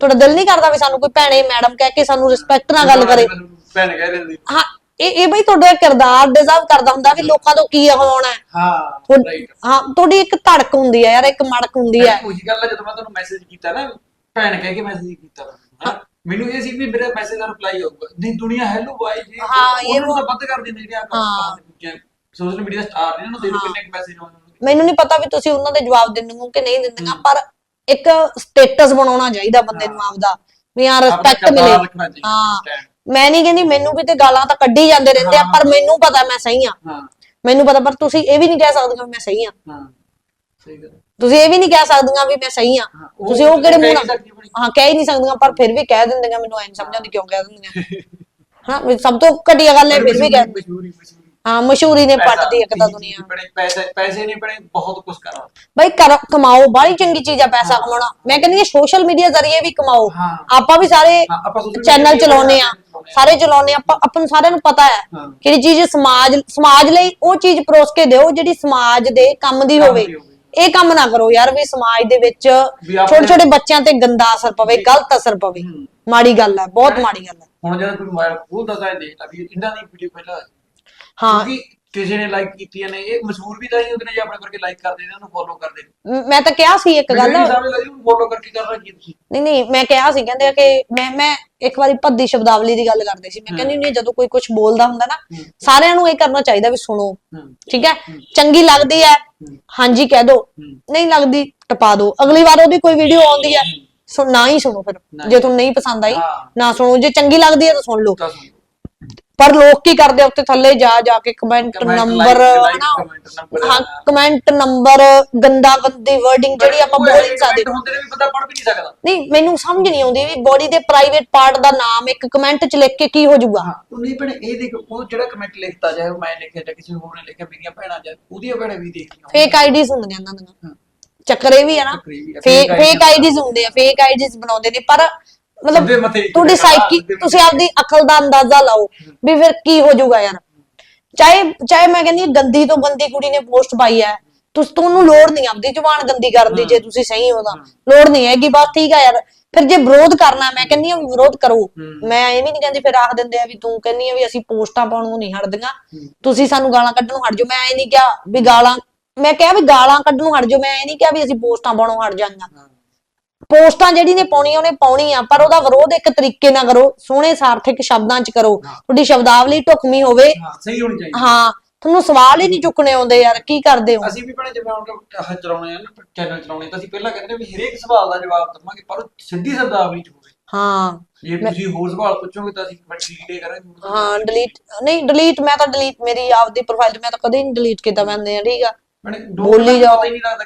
ਤੁਹਾਡਾ ਦਿਲ ਨਹੀਂ ਕਰਦਾ ਵੀ ਸਾਨੂੰ ਕੋਈ ਭੈਣੇ ਮੈਡਮ ਕਹਿ ਕੇ ਸਾਨੂੰ ਰਿਸਪੈਕਟ ਨਾਲ ਗੱਲ ਕਰੇ। ਭੈਣ ਕਹਿ ਦਿੰਦੀ। ਹਾਂ ਇਹ ਇਹ ਬਈ ਤੁਹਾਡਾ ਕਿਰਦਾਰ ਡਿਜ਼ਰਵ ਕਰਦਾ ਹੁੰਦਾ ਵੀ ਲੋਕਾਂ ਤੋਂ ਕੀ ਹੋਣਾ ਹੈ। ਹਾਂ ਤੁਹਾਡੀ ਇੱਕ ਧੜਕ ਹੁੰਦੀ ਹੈ ਯਾਰ ਇੱਕ ਮੜਕ ਹੁੰਦੀ ਹੈ। ਉਹੀ ਗੱਲ ਹੈ ਜਦੋਂ ਮੈਂ ਤੁਹਾਨੂੰ ਮੈਸੇਜ ਕੀਤਾ ਨਾ ਭੈਣ ਕਹਿ ਕੇ ਮੈਸੇਜ ਕੀਤਾ? ਮੈਨੂੰ ਇਹ ਸੀ ਵੀ ਮੇਰੇ ਮੈਸੇਜ ਦਾ ਰਿਪਲਾਈ ਆਊਗਾ। ਨਹੀਂ ਦੁਨੀਆ ਹੈਲੋ ਬਾਈ ਜੀ। ਹਾਂ, ਇਹ ਨੂੰ ਤਾਂ ਬੰਦ ਕਰ ਦਿੰਦੇ ਜਿਹੜੇ ਹਾਂ। ਆ ਸੋਸ਼ਲ ਮੀਡੀਆ ਸਟਾਰ ਨੇ ਇਹਨਾਂ ਨੂੰ ਦੇ ਦਿਓ ਕਿੰਨੇ ਮੈਸੇਜ ਆਉਂਦੇ ਮੈਨੂੰ ਨਹੀਂ ਪਤਾ ਵੀ ਤੁਸੀਂ ਉਹਨਾਂ ਦੇ ਜਵਾਬ ਦਿੰਦੇ ਕਿ ਨਹੀਂ ਦਿੰਦੀਆਂ ਪਰ ਇੱਕ ਸਟੇਟਸ ਬਣਾਉਣਾ ਚਾਹੀਦਾ ਬੰਦੇ ਨੂੰ ਆਪਦਾ ਵੀ ਹਾਂ ਰਿਸਪੈਕਟ ਮਿਲੇ। ਹਾਂ। ਮੈਂ ਨਹੀਂ ਕਹਿੰਦੀ ਮੈਨੂੰ ਵੀ ਤੇ ਗਾਲਾਂ ਤਾਂ ਕੱਢੀ ਜਾਂਦੇ ਰਹਿੰਦੇ ਆ ਪਰ ਮੈਨੂੰ ਪਤਾ ਮੈਂ ਸਹੀ ਆ। ਮੈਨੂੰ ਪਤਾ ਪਰ ਤੁਸੀਂ ਇਹ ਵੀ ਨਹੀਂ ਕਹਿ ਸਕਦੀਆਂ ਵੀ ਮੈਂ ਸਹੀ ਆ। ਤੁਸੀਂ ਇਹ ਵੀ ਨਹੀਂ ਕਹਿ ਸਕਦੀਆਂ ਵੀ ਮੈਂ ਸਹੀ ਆ। ਤੁਸੀਂ ਉਹ ਕਿਹੜੇ ਕਹਿ ਮੂੰਹ ਨਾਲ ਸਕਦੀ। ਹਾਂ ਕਹਿ ਹੀ ਨਹੀਂ ਸਕਦੀਆਂ ਪਰ ਫਿਰ ਵੀ ਕਹਿ ਦਿੰਦੀਆਂ ਮੈਨੂੰ ਐਂ ਨੀ ਸਮਝ ਆਉਂਦੀ ਕਿਉਂ ਕਹਿ ਦਿੰਦੀਆਂ। ਹਾਂ ਸਭ ਤੋਂ ਘਟੀਆ ਗੱਲ ਹੈ ਫਿਰ ਵੀ ਕਹਿ ਹਾਂ ਮਸ਼ਹੂਰੀ ਨੇ ਪੱਟਦੀ ਇੱਕ ਤਾਂ ਦੁਨੀਆ। ਬਣੇ ਪੈਸੇ ਪੈਸੇ ਨਹੀਂ ਬਣੇ ਬਹੁਤ ਕੁਝ ਕਰਾ ਬਈ ਕਰ ਕਮਾਓ ਬਾਹਲੀ ਚੰਗੀ ਚੀਜ਼ ਆ ਪੈਸਾ ਕਮਾਉਣਾ। ਮੈਂ ਕਹਿੰਦੀ ਹਾਂ ਸੋਸ਼ਲ ਮੀਡੀਆ ਜ਼ਰੀਏ ਵੀ ਕਮਾਓ। ਹਾਂ। ਆਪਾਂ ਵੀ ਸਾਰੇ ਹਾਂ, ਆਪਾਂ social media ਚੈਨਲ ਜ਼ਰੀਏ ਚਲਾਉਨੇ ਆ ਚਲਾਉਂਦੇ ਆ। ਸਾਰੇ ਚਲਾਉਨੇ ਆ ਆਪਾਂ ਆਪਾਂ ਨੂੰ ਸਾਰਿਆਂ ਨੂੰ ਪਤਾ ਹੈ ਹਾਂ। ਕਿਹੜੀ ਚੀਜ਼ ਸਮਾਜ ਸਮਾਜ ਲਈ ਉਹ ਚੀਜ਼ ਪਰੋਸ ਕੇ ਦਿਓ ਜਿਹੜੀ ਸਮਾਜ ਦੇ ਕੰਮ ਦੀ ਹੋਵੇ। ਦੀ ਹੋਵੇ। ਇਹ ਕੰਮ ਨਾ ਕਰੋ ਯਾਰ ਵੀ ਸਮਾਜ ਦੇ ਵਿੱਚ ਵੀ ਆਪਣੇ- ਛੋਟੇ ਛੋਟੇ ਬੱਚਿਆਂ ਤੇ ਗੰਦਾ ਅਸਰ ਪਵੇ ਗਲਤ ਅਸਰ ਪਵੇ। ਮਾੜੀ ਗੱਲ ਹੈ ਬਹੁਤ ਮਾੜੀ ਗੱਲ ਹੈ ਹੁਣ ਜਦੋਂ ਕੋਈ ਮੋਬਾਈਲ ਖੋਲਦਾ ਤਾਂ ਇਹ ਦੇਖਦਾ ਵੀ ਇਹਨਾਂ ਦੀ ਵੀਡੀਓ ਪਹਿਲਾਂ ਹਾਂ। ਕਿਉਂਕਿ ਕਿਸੇ ਨੇ ਲਾਈਕ ਕੀਤੀਆਂ ਨੇ ਇਹ ਮਸ਼ਹੂਰ ਵੀ ਤਾਂ ਹੀ ਉਹਦੇ ਨੇ ਜੇ ਆਪਣੇ ਵਰਗੇ ਲਾਈਕ ਕਰਦੇ ਨੇ ਉਹਨੂੰ ਫੋਲੋ ਕਰਦੇ ਨੇ। ਮ- ਮੈਂ ਤਾਂ ਕਿਹਾ ਸੀ ਇੱਕ ਗੱਲ। ਮੈਨੂੰ ਸਮਝ ਲੱਗਦੀ ਉਹਨੂੰ ਫੋਲੋ ਕਰਕੇ ਕਰ ਰਹੇ ਕੀ ਤੁਸੀਂ? ਨਹੀਂ ਨਹੀਂ ਮੈਂ ਕਿਹਾ ਸੀ ਕਹਿੰਦੇ ਆ ਕਿ ਮੈਂ ਮੈਂ ਇੱਕ ਵਾਰੀ ਭੱਦੀ ਸ਼ਬਦਾਵਲੀ ਦੀ ਗੱਲ ਕਰਦੇ ਸੀ। ਮੈਂ ਕਹਿੰਦੀ ਹੁੰਦੀ ਹਾਂ, ਜਦੋਂ ਕੋਈ ਕੁਝ ਬੋਲਦਾ ਹੁੰਦਾ ਨਾ ਸਾਰਿਆਂ ਨੂੰ ਇਹ ਕਰਨਾ ਚਾਹੀਦਾ ਵੀ ਸੁਣੋ। ਹੂੰ। ਠੀਕ ਹੈ? ਚੰਗੀ ਲੱਗਦੀ ਹੈ ਹਾਂਜੀ ਕਹਿ ਦੋ। ਨਹੀਂ ਲੱਗਦੀ ਟਪਾ ਦੋ। ਅਗਲੀ ਵਾਰ ਉਹਦੀ ਕੋਈ ਵੀਡੀਓ ਆਉਂਦੀ ਹੈ ਸੋ ਨਾ ਹੀ ਸੁਣੋ ਫਿਰ। ਜੇ ਤੁਹਾਨੂੰ ਨਹੀਂ ਪਸੰਦ ਆਈ ਹਾਂ। ਨਾ ਸੁਣੋ। ਜੇ ਚੰਗੀ ਲੱਗਦੀ ਹੈ ਤਾਂ ਸੁਣ ਲਓ। ਤਾਂ ਸੁਣੋ ਪਰ ਲੋਕ ਕੀ ਕਰਦੇ ਆ ਉੱਤੇ ਥੱਲੇ ਜਾ ਜਾ ਕੇ comment Comment, number like, like, ਹਨਾ? comment number, ਹਾਂ ਕਮੈਂਟ ਨੰਬਰ ਗੰਦਾ ਗੰਦੀ ਵਰਡਿੰਗ ਜਿਹੜੀ ਆਪਾਂ ਬੋਲ ਨਹੀਂ ਸਕਦੇ। comment ਹੁੰਦੇ ਨੇ ਵੀ ਬੰਦਾ ਪੜ ਵੀ ਨਹੀਂ ਸਕਦਾ। ਨਹੀਂ ਮੈਨੂੰ ਸਮਝ ਨਹੀਂ ਆਉਂਦੀ ਵੀ ਬੋਡੀ ਦੇ ਪ੍ਰਾਈਵੇਟ ਪਾਰਟ ਦਾ ਨਾਮ ਇੱਕ ਕਮੈਂਟ ਚ ਲਿਖ ਕੇ ਕੀ ਹੋ ਜਾਊਗਾ। ਉਹ ਨਹੀਂ ਭੈਣੇ ਇਹ ਦੇਖ ਉਹ ਜਿਹੜਾ ਕਮੈਂਟ ਲਿਖਤਾ ਜਾਏ ਉਹ ਮੈਂ ਲਿਖਿਆ ਜਾਂ ਕਿਸੇ ਹੋਰ ਨੇ ਲਿਖਿਆ ਮੇਰੀਆਂ ਭੈਣਾਂ ਜਾਂ ਉਹਦੀਆਂ ਭੈਣਾਂ ਵੀ ਦੇਖਦੀਆਂ ਫੇਕ ਆਈਡੀਜ਼ ਹੁੰਦੀਆਂ ਇਹਨਾਂ ਦੀਆਂ। ਹਾਂ। ਚੱਕਰ ਇਹ ਵੀ ਆ ਨਾ। ਚੱਕਰ ਇਹ ਵੀ ਆ, fake fake fake IDs IDs ਹੁੰਦੇ ਆ ਫੇਕ ਆਈਡੀਜ਼ ਬਣਾਉਂਦੇ ਨੇ ਪਰ ਸਿੱਧੇ ਮਤਲਬ ਮੱਥੇ ਇੱਕ ਤੁਹਾਡੀ ਸਾਈਕੀ ਸਿੱਧੇ ਤੁਸੀਂ ਆਪਦੀ ਅਕਲ ਦਾ ਅੰਦਾਜ਼ਾ ਲਾਓ ਵੀ ਫਿਰ ਕੀ ਹੋ ਜਾਊਗਾ ਯਾਰ। ਚਾਹੇ ਚਾਹੇ ਮੈਂ ਕਹਿੰਦੀ ਹਾਂ ਗੰਦੀ ਤੋਂ ਗੰਦੀ ਕੁੜੀ ਨੇ ਪੋਸਟ ਪਾਈ ਹੈ ਤੁਸੀਂ ਤੁਹਾਨੂੰ ਲੋੜ ਨਹੀਂ ਆਪਦੀ ਜ਼ੁਬਾਨ ਗੰਦੀ ਕਰਨ ਦੀ ਜੇ ਤੁਸੀਂ ਸਹੀ ਹੋ ਤਾਂ। ਲੋੜ ਨਹੀਂ ਹੈਗੀ ਬਸ ਠੀਕ ਆ ਯਾਰ। ਫਿਰ ਜੇ ਵਿਰੋਧ ਕਰਨਾ ਮੈਂ ਕਹਿੰਦੀ ਆ ਵਿਰੋਧ ਕਰੋ। ਮੈਂ ਇਹ ਵੀ ਨਹੀਂ ਕਹਿੰਦੀ ਫਿਰ ਆਖ ਦਿੰਦੇ ਆ ਵੀ ਤੂੰ ਕਹਿੰਦੀ ਆ ਵੀ ਅਸੀਂ ਪੋਸਟਾਂ ਪਾਉਣ ਨੂੰ ਨਹੀਂ ਹਟਦੀਆਂ। ਤੁਸੀਂ ਸਾਨੂੰ ਗਾਲਾਂ ਕੱਢਣ ਨੂੰ ਹਟ ਜਾਓ। ਮੈਂ ਇਹ ਨਹੀਂ ਕਿਹਾ ਵੀ ਗਾਲਾਂ ਮੈਂ ਕਿਹਾ ਵੀ ਗਾਲਾਂ ਕੱਢਣ ਨੂੰ ਹਟ ਜਾਓ। ਮੈਂ ਇਹ ਨਹੀਂ ਕਿਹਾ ਵੀ ਅਸੀਂ ਪੋਸਟਾਂ ਪਾਉਣੋਂ ਹਟ ਜਾਾਂਗਾ। ਪੋਸਟਾਂ ਜਿਹੜੀ ਨੇ ਪਾਉਣੀ ਉਹਨੇ ਪਾਉਣੀ ਆ ਪਰ ਉਹਦਾ ਵਿਰੋਧ ਇੱਕ ਤਰੀਕੇ ਨਾਲ ਕਰੋ ਸੋਹਣੇ ਸਾਰਥਿਕ ਸ਼ਬਦਾਂ 'ਚ ਕਰੋ ਤੁਹਾਡੀ ਸ਼ਬਦਾਵਲੀ ਢੁਕਵੀਂ ਹੋਵੇ। ਹਾਂ ਸਹੀ ਹੋਣੀ ਚਾਹੀਦੀ। ਹਾਂ ਤੁਹਾਨੂੰ ਸਵਾਲ ਹੀ ਨਹੀਂ ਚੁੱਕਣੇ ਆਉਂਦੇ ਯਾਰ ਕੀ ਕਰਦੇ ਹੋ? ਅਸੀਂ ਵੀ ਭੈਣੇ ਜਿਵੇਂ ਹੁਣ ਚਲਾਉਣੇ ਆ ਨਾ ਚੈਨਲ ਚਲਾਉਣੇ ਤਾਂ ਅਸੀਂ ਪਹਿਲਾਂ ਕਹਿੰਦੇ ਵੀ ਹਰੇਕ ਸਵਾਲ ਦਾ ਜਵਾਬ ਦਵਾਂਗੇ ਪਰ ਉਹ ਸਿੱਧੀ ਸ਼ਬਦਾਵਲੀ ਚ ਹੋਵੇ। ਹਾਂ। ਜੇ ਤੁਸੀਂ ਹੋਰ ਸਵਾਲ ਪੁੱਛੋਗੇ ਤਾਂ ਅਸੀਂ ਡਿਲੀਟ ਕਰਾਂਗੇ ਹਾਂ ਡਿਲੀਟ ਨਹੀਂ ਡਿਲੀਟ ਮੈਂ ਤਾਂ ਡਿਲੀਟ ਮੇਰੀ ਆਪਦੀ ਪ੍ਰੋਫਾਈਲ ਤੇ ਮੈਂ ਤਾਂ ਕਦੇ ਨਹੀਂ ਡਿਲੀਟ ਕੀਤਾ ਮੈਂਨੇ ਠੀਕ ਆ। ਬੋਲੀ ਜਾਓ। ਪਤਾ ਹੀ ਨਹੀਂ ਲੱਗਦਾ